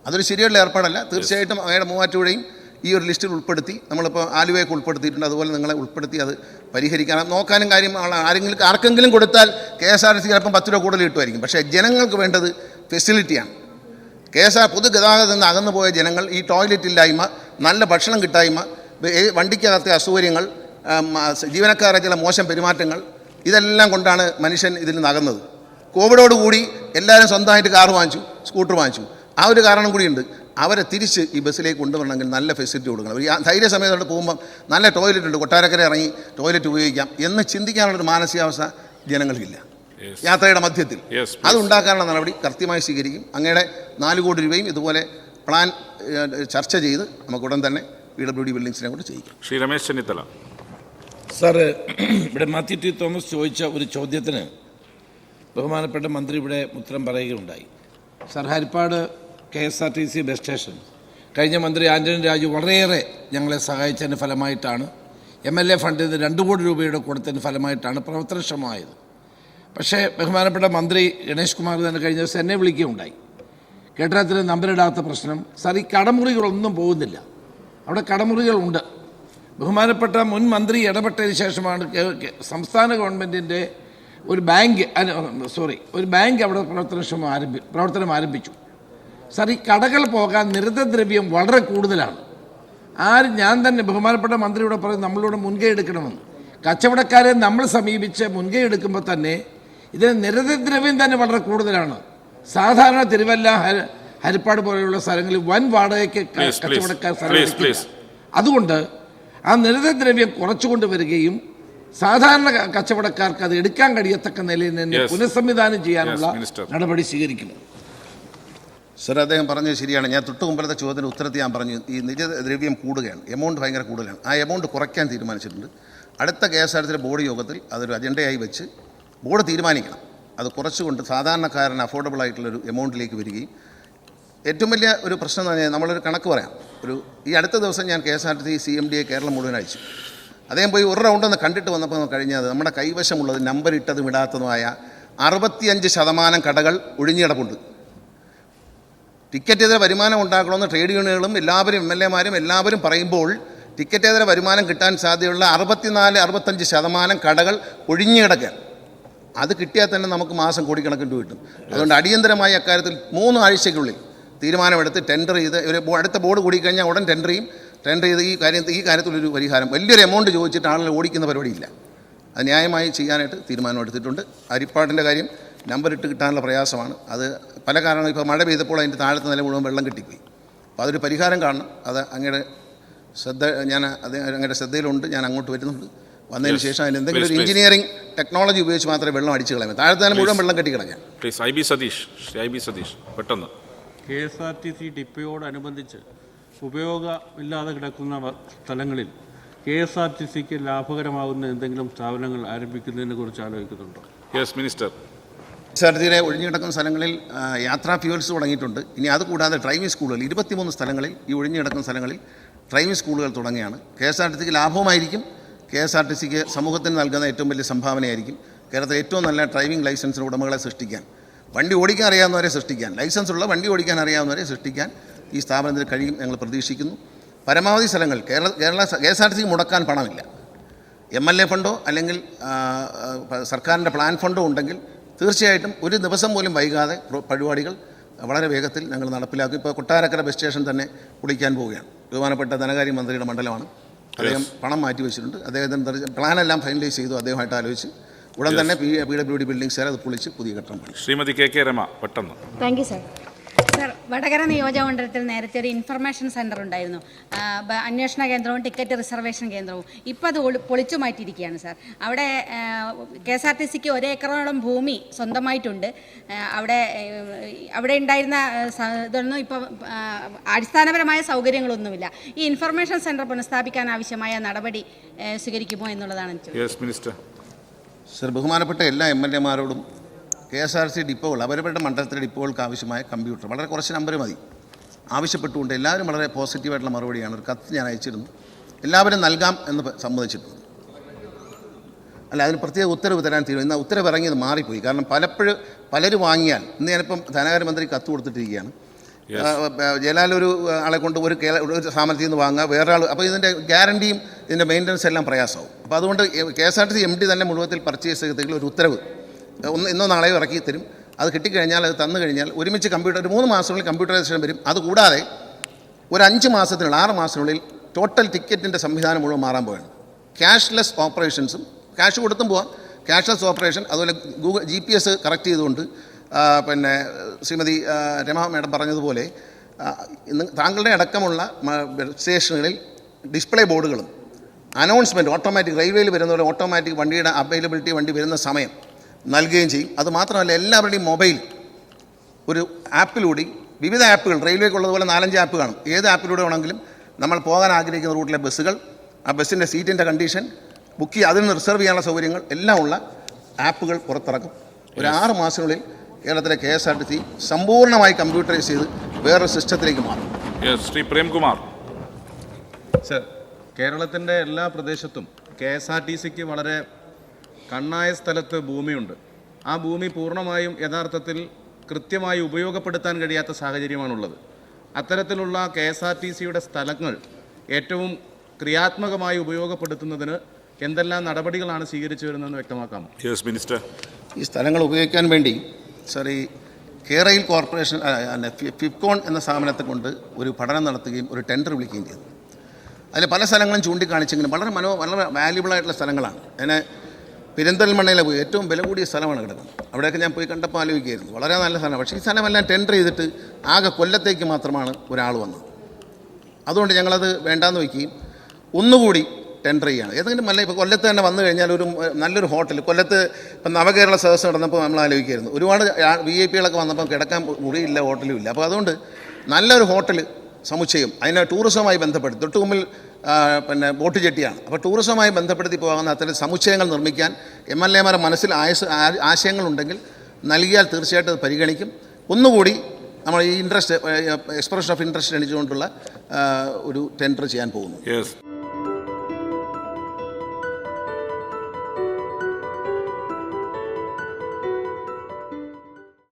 അതൊരു ശരിയുള്ള ഏർപ്പാടല്ല. തീർച്ചയായിട്ടും അവയുടെ മൂവാറ്റുപുഴയും ഈ ഒരു ലിസ്റ്റിൽ ഉൾപ്പെടുത്തി നമ്മളിപ്പോൾ ആലുവയൊക്കെ ഉൾപ്പെടുത്തിയിട്ടുണ്ട്. അതുപോലെ നിങ്ങളെ ഉൾപ്പെടുത്തി അത് പരിഹരിക്കാൻ. നോക്കാനും കാര്യം ആരെങ്കിലും ആർക്കെങ്കിലും കൊടുത്താൽ K S R T C ചിലപ്പം പത്ത് രൂപ കൂടുതൽ കിട്ടുമായിരിക്കും. പക്ഷേ ജനങ്ങൾക്ക് വേണ്ടത് ഫെസിലിറ്റിയാണ്. കെ എസ് ആർ പൊതുഗതാഗതത്തിൽ നിന്ന് അകന്നു പോയ ജനങ്ങൾ ഈ ടോയ്ലറ്റ് ഇല്ലായ്മ നല്ല ഭക്ഷണം കിട്ടായ്മ വണ്ടിക്കകത്തെ അസൗകര്യങ്ങൾ ജീവനക്കാരെ ചില മോശം പെരുമാറ്റങ്ങൾ ഇതെല്ലാം കൊണ്ടാണ് മനുഷ്യൻ ഇതിൽ നിന്ന് അകന്നത്. കോവിഡോടുകൂടി എല്ലാവരും സ്വന്തമായിട്ട് കാർ വാങ്ങിച്ചു സ്കൂട്ടർ വാങ്ങിച്ചു. ആ ഒരു കാരണം കൂടിയുണ്ട്. അവരെ തിരിച്ച് ഈ ബസ്സിലേക്ക് കൊണ്ടുവരണമെങ്കിൽ നല്ല ഫെസിലിറ്റി കൊടുക്കണം. ഈ ധൈര്യ ധൈര്യസമയത്തോടെ പോകുമ്പം നല്ല ടോയ്ലറ്റ് ഉണ്ട് കൊട്ടാരക്കര ഇറങ്ങി ടോയ്ലറ്റ് ഉപയോഗിക്കാം എന്ന് ചിന്തിക്കാനുള്ളൊരു മാനസികാവസ്ഥ ജനങ്ങൾക്കില്ല. യാത്രയുടെ മധ്യത്തിൽ. അതുണ്ടാക്കാനുള്ള അത് ഉണ്ടാക്കാനുള്ള നടപടി കൃത്യമായി സ്വീകരിക്കും. അങ്ങയുടെ നാല് കോടി രൂപയും ഇതുപോലെ പ്ലാൻ ചർച്ച ചെയ്ത് നമുക്ക് ഉടൻ തന്നെ പി ഡബ്ല്യു ഡി ബിൽഡിങ്സിനെ കൂടെ ചെയ്യിക്കും. ശ്രീ രമേശ് ചെന്നിത്തല. സാറ് ഇവിടെ മാത്യു ടി തോമസ് ചോദിച്ച ഒരു ചോദ്യത്തിന് ബഹുമാനപ്പെട്ട മന്ത്രി ഇവിടെ ഉത്തരം പറയുകയുണ്ടായി. Sir Harippad K S R T C bus station കഴിഞ്ഞ മന്ത്രി ആന്റണി രാജു വളരെയേറെ ഞങ്ങളെ സഹായിച്ചതിന്റെ ഫലമായിട്ടാണ്. എം എൽ എ ഫണ്ടിൽ നിന്ന് രണ്ട് കോടി രൂപയുടെ കൊടുത്തതിന് ഫലമായിട്ടാണ് പ്രവർത്തനക്ഷമമായത്. പക്ഷേ ബഹുമാനപ്പെട്ട മന്ത്രി ഗണേഷ് കുമാർ തന്നെ കഴിഞ്ഞ ദിവസം എന്നെ വിളിക്കുകയുണ്ടായി. കെട്ടിടത്തിന് നമ്പരിടാത്ത പ്രശ്നം സാർ ഈ കടമുറികളൊന്നും പോകുന്നില്ല. അവിടെ കടമുറികളുണ്ട്. ബഹുമാനപ്പെട്ട മുൻ മന്ത്രി ഇടപെട്ടതിന് ശേഷമാണ് സംസ്ഥാന ഗവൺമെന്റിന്റെ ഒരു ബാങ്ക് സോറി ഒരു ബാങ്ക് അവിടെ പ്രവർത്തനക്ഷമം ആരംഭി പ്രവർത്തനം ആരംഭിച്ചു. സാർ ഈ കടകൾ പോകാൻ നിരതദ്രവ്യം വളരെ കൂടുതലാണ്. ആര് ഞാൻ തന്നെ ബഹുമാനപ്പെട്ട മന്ത്രിയോട് പറയും നമ്മളിവിടെ മുൻകൈ എടുക്കണമെന്ന്. കച്ചവടക്കാരെ നമ്മൾ സമീപിച്ച് മുൻകൈ എടുക്കുമ്പോൾ തന്നെ ഇതിന് നിരതദ്രവ്യം തന്നെ വളരെ കൂടുതലാണ്. സാധാരണ തിരുവല്ല ഹരിപ്പാട് പോലെയുള്ള സ്ഥലങ്ങളിൽ വൻ വാടകയ്ക്ക്. കച്ചവടക്കാർ അതുകൊണ്ട് ആ നിരതദ്രവ്യം കുറച്ചുകൊണ്ട് വരികയും സാധാരണ കച്ചവടക്കാർക്ക് അത് എടുക്കാൻ കഴിയത്തക്ക നിലയിൽ നിന്ന്. പുനഃസംവിധാനം ചെയ്യാനുള്ള നടപടി സ്വീകരിക്കുന്നു സർ അദ്ദേഹം പറഞ്ഞത് ശരിയാണ്. ഞാൻ തൊട്ട് മുമ്പത്തെ ചോദ്യത്തിന് ഉത്തരത്തിൽ ഞാൻ പറഞ്ഞു ഈ നിജ ദ്രവ്യം കൂടുകയാണ്. എമൗണ്ട് ഭയങ്കര കൂടുതലാണ്. ആ എമൗണ്ട് കുറയ്ക്കാൻ തീരുമാനിച്ചിട്ടുണ്ട്. അടുത്ത കെ എസ് ആർ ടിയുടെ ബോർഡ് യോഗത്തിൽ അതൊരു അജണ്ടയായി വെച്ച് ബോർഡ് തീരുമാനിക്കണം. അത് കുറച്ചുകൊണ്ട് സാധാരണക്കാരന് അഫോർഡബിൾ ആയിട്ടുള്ളൊരു എമൗണ്ടിലേക്ക് വരികയും. ഏറ്റവും വലിയ ഒരു പ്രശ്നം എന്ന് പറഞ്ഞാൽ നമ്മളൊരു കണക്ക് പറയാം. ഒരു ഈ അടുത്ത ദിവസം ഞാൻ K S R T C M A Keralam മുഴുവൻ അയച്ചു. അദ്ദേഹം പോയി ഒരു റൗണ്ട് ഒന്ന് കണ്ടിട്ട് വന്നപ്പോൾ കഴിഞ്ഞത് നമ്മുടെ കൈവശമുള്ളത് നമ്പർ ഇട്ടതും ഇടാത്തതുമായ അറുപത്തിയഞ്ച് ശതമാനം കടകൾ ഒഴിഞ്ഞിടപ്പുണ്ട്. ടിക്കറ്റേതര വരുമാനം ഉണ്ടാക്കണമെന്ന് ട്രേഡ് യൂണിയനുകളും എല്ലാവരും എം എൽ എമാരും എല്ലാവരും പറയുമ്പോൾ ടിക്കറ്റേതര വരുമാനം കിട്ടാൻ സാധ്യതയുള്ള അറുപത്തിനാല് അറുപത്തഞ്ച് ശതമാനം കടകൾ ഒഴിഞ്ഞു കിടക്കുക അത് കിട്ടിയാൽ തന്നെ നമുക്ക് മാസം കോടിക്കണക്കിന് രൂപ കിട്ടും. അതുകൊണ്ട് അടിയന്തരമായി അക്കാര്യത്തിൽ മൂന്ന് ആഴ്ചയ്ക്കുള്ളിൽ തീരുമാനമെടുത്ത് ടെൻഡർ ചെയ്ത് ഒരു അടുത്ത ബോർഡ് കൂടി കഴിഞ്ഞാൽ ഉടൻ ടെൻഡർ ചെയ്യും. ടെൻഡർ ചെയ്ത് ഈ കാര്യത്തിൽ ഈ കാര്യത്തിലൊരു പരിഹാരം. വലിയൊരു എമൗണ്ട് ചോദിച്ചിട്ട് ആളുകൾ ഓടിക്കുന്ന പരിപാടിയില്ല. അത് ന്യായമായി ചെയ്യാനായിട്ട് തീരുമാനമെടുത്തിട്ടുണ്ട്. അരിപ്പാടിന്റെ കാര്യം നമ്പർ ഇട്ട് കിട്ടാനുള്ള പ്രയാസമാണ്. അത് പല കാരണങ്ങൾ. ഇപ്പോൾ മഴ പെയ്തപ്പോൾ അതിന്റെ താഴത്തെ നില മുഴുവൻ വെള്ളം കിട്ടിപ്പോയി. അപ്പോൾ അതൊരു പരിഹാരം കാണണം. അത് അങ്ങയുടെ ശ്രദ്ധ ഞാൻ അത് അങ്ങയുടെ ശ്രദ്ധയിലുണ്ട്. ഞാൻ അങ്ങോട്ട് വരുന്നുണ്ട്. വന്നതിന് ശേഷം അതിന് എന്തെങ്കിലും ഒരു. എഞ്ചിനീയറിംഗ് ടെക്നോളജി ഉപയോഗിച്ച് മാത്രമേ വെള്ളം അടിച്ച് കളയാൻ താഴത്തെ നില മുഴുവൻ വെള്ളം കെട്ടി കളയാം please I B Satheesh. Shri I B Satheesh പെട്ടെന്ന്. K S R T C ഡിപ്പോയോടനുബന്ധിച്ച് ഉപയോഗമില്ലാതെ കിടക്കുന്ന സ്ഥലങ്ങളിൽ കെ എസ് ആർ ടി സിക്ക് ലാഭകരമാകുന്ന എന്തെങ്കിലും സ്ഥാപനങ്ങൾ ആരംഭിക്കുന്നതിനെ കുറിച്ച് ആലോചിക്കുന്നുണ്ടോ? യെസ് മിനിസ്റ്റർ സാരഥിയിലെ ഒഴിഞ്ഞു കിടക്കുന്ന സ്ഥലങ്ങളിൽ യാത്രാ ഫ്യൂവൽസ് തുടങ്ങിയിട്ടുണ്ട്. ഇനി അതുകൂടാതെ ഡ്രൈവിംഗ് സ്കൂളുകൾ ഇരുപത്തിമൂന്ന് സ്ഥലങ്ങളിൽ ഈ ഒഴിഞ്ഞു കിടക്കുന്ന സ്ഥലങ്ങളിൽ ഡ്രൈവിംഗ് സ്കൂളുകൾ തുടങ്ങിയാണ് കെ എസ് ആർ ടി സിക്ക് ലാഭവുമായിരിക്കും. കെ എസ് ആർ ടി സിക്ക് സമൂഹത്തിന് നൽകുന്ന ഏറ്റവും വലിയ സംഭാവനയായിരിക്കും. കേരളത്തിലെ ഏറ്റവും നല്ല ഡ്രൈവിംഗ് ലൈസൻസിന് ഉടമകളെ സൃഷ്ടിക്കാൻ. വണ്ടി ഓടിക്കാൻ അറിയാവുന്നവരെ സൃഷ്ടിക്കാൻ. ലൈസൻസ് ഉള്ള വണ്ടി ഓടിക്കാൻ അറിയാവുന്നവരെ സൃഷ്ടിക്കാൻ ഈ സ്ഥാപനത്തിന് കഴിയും ഞങ്ങൾ പ്രതീക്ഷിക്കുന്നു. പരമാവധി സ്ഥലങ്ങൾ Kerala Kerala K S R T സിക്ക് മുടക്കാൻ പണമില്ല. എം എൽ എ ഫണ്ടോ അല്ലെങ്കിൽ സർക്കാരിന്റെ പ്ലാൻ ഫണ്ടോ ഉണ്ടെങ്കിൽ തീർച്ചയായിട്ടും ഒരു ദിവസം പോലും വൈകാതെ പരിപാടികൾ വളരെ വേഗത്തിൽ ഞങ്ങൾ നടപ്പിലാക്കും. ഇപ്പോൾ കൊട്ടാരക്കര ബസ് സ്റ്റേഷൻ തന്നെ പൊളിക്കാൻ പോവുകയാണ്. ബഹുമാനപ്പെട്ട ധനകാര്യ മന്ത്രിയുടെ മണ്ഡലമാണ് അദ്ദേഹം പണം മാറ്റി വെച്ചിട്ടുണ്ട്. അദ്ദേഹത്തിന് പ്ലാനെല്ലാം ഫൈനലൈസ് ചെയ്തു അദ്ദേഹമായിട്ട് ആലോചിച്ച്. ഉടൻ തന്നെ P P W D building sir അത് പൊളിച്ച് പുതിയ കെട്ടിടം പണി ശ്രീമതി കെ കെ രമ പെട്ടെന്ന്. Thank you sir sir Vadakara നിയോജകമണ്ഡലത്തിൽ നേരത്തെ ഒരു ഇൻഫർമേഷൻ സെന്റർ ഉണ്ടായിരുന്നു. അന്വേഷണ കേന്ദ്രവും ടിക്കറ്റ് റിസർവേഷൻ കേന്ദ്രവും. ഇപ്പോൾ അത് ഒളി- പൊളിച്ചു മാറ്റിയിരിക്കുകയാണ് സാർ. അവിടെ കെ എസ് ആർ ടി സിക്ക് ഒരേക്കറോളം ഭൂമി സ്വന്തമായിട്ടുണ്ട്. അവിടെ അവിടെ ഉണ്ടായിരുന്ന ഇതൊന്നും ഇപ്പോൾ അടിസ്ഥാനപരമായ സൗകര്യങ്ങളൊന്നുമില്ല. ഈ ഇൻഫർമേഷൻ സെന്റർ പുനഃസ്ഥാപിക്കാൻ ആവശ്യമായ നടപടി സ്വീകരിക്കുമോ എന്നുള്ളതാണ് മിനിസ്റ്റർ സർ ബഹുമാനപ്പെട്ട എല്ലാ എം എൽ എമാരോടും കെ എസ് ആർ സി ഡിപ്പോകൾ അവരവരുടെ മണ്ഡലത്തിലെ ഡിപ്പോകൾക്ക് ആവശ്യമായ കമ്പ്യൂട്ടർ. വളരെ കുറച്ച് നമ്പർ മതി. ആവശ്യപ്പെട്ടുകൊണ്ട് എല്ലാവരും വളരെ പോസിറ്റീവായിട്ടുള്ള മറുപടിയാണ്. ഒരു കത്ത് ഞാൻ അയച്ചിരുന്നു. എല്ലാവരും നൽകാം എന്ന് സമ്മതിച്ചിട്ടുണ്ട്. അല്ല അതിന് പ്രത്യേക ഉത്തരവ് തരാൻ തീരുമാനം. ഇന്ന് ഉത്തരവ് ഇറങ്ങിയത് മാറിപ്പോയി. കാരണം പലപ്പോഴും പലരും വാങ്ങിയാൽ ഇന്ന് ഞാനിപ്പം ധനകാര്യമന്ത്രി കത്ത് കൊടുത്തിട്ടിരിക്കുകയാണ്. ജലാൽ ഒരു ആളെ കൊണ്ട് ഒരു കേരള ഒരു സ്ഥാപനത്തിൽ നിന്ന് വാങ്ങുക വേറെ ആൾ അപ്പോൾ ഇതിന്റെ ഗ്യാരണ്ടിയും ഇതിന്റെ മെയിന്റനൻസ് എല്ലാം പ്രയാസമാവും. അപ്പോൾ അതുകൊണ്ട് K S R T C M D തന്നെ മുഴുവത്തിൽ പർച്ചേസ് ചെയ്തെങ്കിലും ഒരു ഉത്തരവ് ഒന്ന് ഇന്നോ നാളെയോ ഇറക്കി തരും. അത് കിട്ടിക്കഴിഞ്ഞാൽ അത് തന്നു കഴിഞ്ഞാൽ ഒരുമിച്ച് കമ്പ്യൂട്ടർ ഒരു മൂന്ന് മാസത്തിനുള്ളിൽ കമ്പ്യൂട്ടറൈസേഷൻ വരും. അതുകൂടാതെ ഒരു അഞ്ച് മാസത്തിനുള്ളിൽ ആറ് മാസത്തിനുള്ളിൽ ടോട്ടൽ ടിക്കറ്റിന്റെ സംവിധാനം മുഴുവൻ മാറാൻ പോവുകയാണ്. ക്യാഷ്ലെസ് ഓപ്പറേഷൻസും ക്യാഷ് കൊടുത്തും പോവാം. ക്യാഷ്ലെസ് ഓപ്പറേഷൻ അതുപോലെ Google G P S correct ചെയ്തുകൊണ്ട് പിന്നെ ശ്രീമതി രമ മാഡം പറഞ്ഞതുപോലെ താങ്കളുടെ അടക്കമുള്ള സ്റ്റേഷനുകളിൽ ഡിസ്പ്ലേ ബോർഡുകളും അനൗൺസ്മെന്റ് ഓട്ടോമാറ്റിക് റെയിൽവേയിൽ വരുന്ന പോലെ ഓട്ടോമാറ്റിക് വണ്ടിയുടെ അവൈലബിലിറ്റി വണ്ടി വരുന്ന സമയം നൽകുകയും ചെയ്യും. അതുമാത്രമല്ല എല്ലാവരുടെയും മൊബൈൽ ഒരു ആപ്പിലൂടെ വിവിധ ആപ്പുകൾ റെയിൽവേക്കുള്ളതുപോലെ നാലഞ്ച് ആപ്പ് കാണും. ഏത് ആപ്പിലൂടെ വേണമെങ്കിലും നമ്മൾ പോകാൻ ആഗ്രഹിക്കുന്ന റൂട്ടിലെ ബസ്സുകൾ ആ ബസ്സിന്റെ സീറ്റിന്റെ കണ്ടീഷൻ ബുക്ക് ചെയ്യുക അതിൽ നിന്ന് റിസർവ് ചെയ്യാനുള്ള സൗകര്യങ്ങൾ എല്ലാം ഉള്ള ആപ്പുകൾ പുറത്തിറക്കും. ഒരു ആറ് മാസത്തിനുള്ളിൽ കേരളത്തിലെ K S R T C സമ്പൂർണമായി കമ്പ്യൂട്ടറൈസ് ചെയ്ത് വേറൊരു സിസ്റ്റത്തിലേക്ക് മാറും. യെസ് ശ്രീ പ്രേംകുമാർ. സർ കേരളത്തിന്റെ എല്ലാ പ്രദേശത്തും കെ എസ് ആർ ടി സിക്ക് വളരെ കണ്ണായ സ്ഥലത്ത് ഭൂമിയുണ്ട്. ആ ഭൂമി പൂർണമായും യഥാർത്ഥത്തിൽ കൃത്യമായി ഉപയോഗപ്പെടുത്താൻ കഴിയാത്ത സാഹചര്യമാണുള്ളത്. അത്തരത്തിലുള്ള കെ എസ് ആർ ടി സിയുടെ സ്ഥലങ്ങൾ ഏറ്റവും ക്രിയാത്മകമായി ഉപയോഗപ്പെടുത്തുന്നതിന് എന്തെല്ലാം നടപടികളാണ് സ്വീകരിച്ചു വരുന്നതെന്ന് വ്യക്തമാക്കാമോ യെസ് മിനിസ്റ്റർ ഈ സ്ഥലങ്ങൾ ഉപയോഗിക്കാൻ വേണ്ടി സാർ ഈ കേരയിൽ കോർപ്പറേഷൻ അല്ല, എന്ന സ്ഥാപനത്തെ കൊണ്ട് ഒരു പഠനം നടത്തുകയും ഒരു ടെൻഡർ വിളിക്കുകയും ചെയ്തു. അതിൽ പല സ്ഥലങ്ങളും ചൂണ്ടിക്കാണിച്ചെങ്കിലും വളരെ മനോ വളരെ വാല്യുബിൾ ആയിട്ടുള്ള സ്ഥലങ്ങളാണ്. അതിനെ പെരിന്തൽമണ്ണയിലെ പോയി ഏറ്റവും വില കൂടിയ സ്ഥലമാണ് കിടക്കുന്നത്. അവിടെയൊക്കെ ഞാൻ പോയി കണ്ടപ്പോൾ ആലോചിക്കുകയായിരുന്നു. വളരെ നല്ല സ്ഥലമാണ്. പക്ഷേ ഈ സ്ഥലമെല്ലാം ടെൻഡർ ചെയ്തിട്ട് ആകെ കൊല്ലത്തേക്ക് മാത്രമാണ് ഒരാൾ വന്നത്. അതുകൊണ്ട് ഞങ്ങളത് വേണ്ടാന്ന് വയ്ക്കുകയും ഒന്നുകൂടി ടെൻഡർ ചെയ്യുകയാണ്. ഏതെങ്കിലും നല്ല ഇപ്പോൾ കൊല്ലത്ത് തന്നെ വന്നു കഴിഞ്ഞാൽ ഒരു നല്ലൊരു ഹോട്ടൽ. കൊല്ലത്ത് ഇപ്പം നവകേരള സദസ് നടന്നപ്പോൾ നമ്മൾ ആലോചിക്കുകയായിരുന്നു. ഒരുപാട് വി ഐ പികളൊക്കെ വന്നപ്പോൾ കിടക്കാൻ മുറിയില്ല ഹോട്ടലും ഇല്ല. അപ്പോൾ അതുകൊണ്ട് നല്ലൊരു ഹോട്ടൽ സമുച്ചയം. അതിനെ ടൂറിസവുമായി ബന്ധപ്പെട്ട് തൊട്ട് മുമ്പിൽ പിന്നെ ബോട്ട് ജെട്ടിയാണ്. അപ്പോൾ ടൂറിസവുമായി ബന്ധപ്പെടുത്തി പോകുന്ന അത്തരം സമുച്ചയങ്ങൾ നിർമ്മിക്കാൻ എം എൽ എമാരുടെ മനസ്സിൽ ആയസ് ആശയങ്ങളുണ്ടെങ്കിൽ നൽകിയാൽ തീർച്ചയായിട്ടും അത് പരിഗണിക്കും. ഒന്നുകൂടി നമ്മൾ ഈ ഇൻട്രസ്റ്റ് എക്സ്പ്രഷൻ ഓഫ് ഇൻട്രസ്റ്റ് എണിച്ചുകൊണ്ടുള്ള ഒരു ടെൻഡർ ചെയ്യാൻ പോകുന്നു.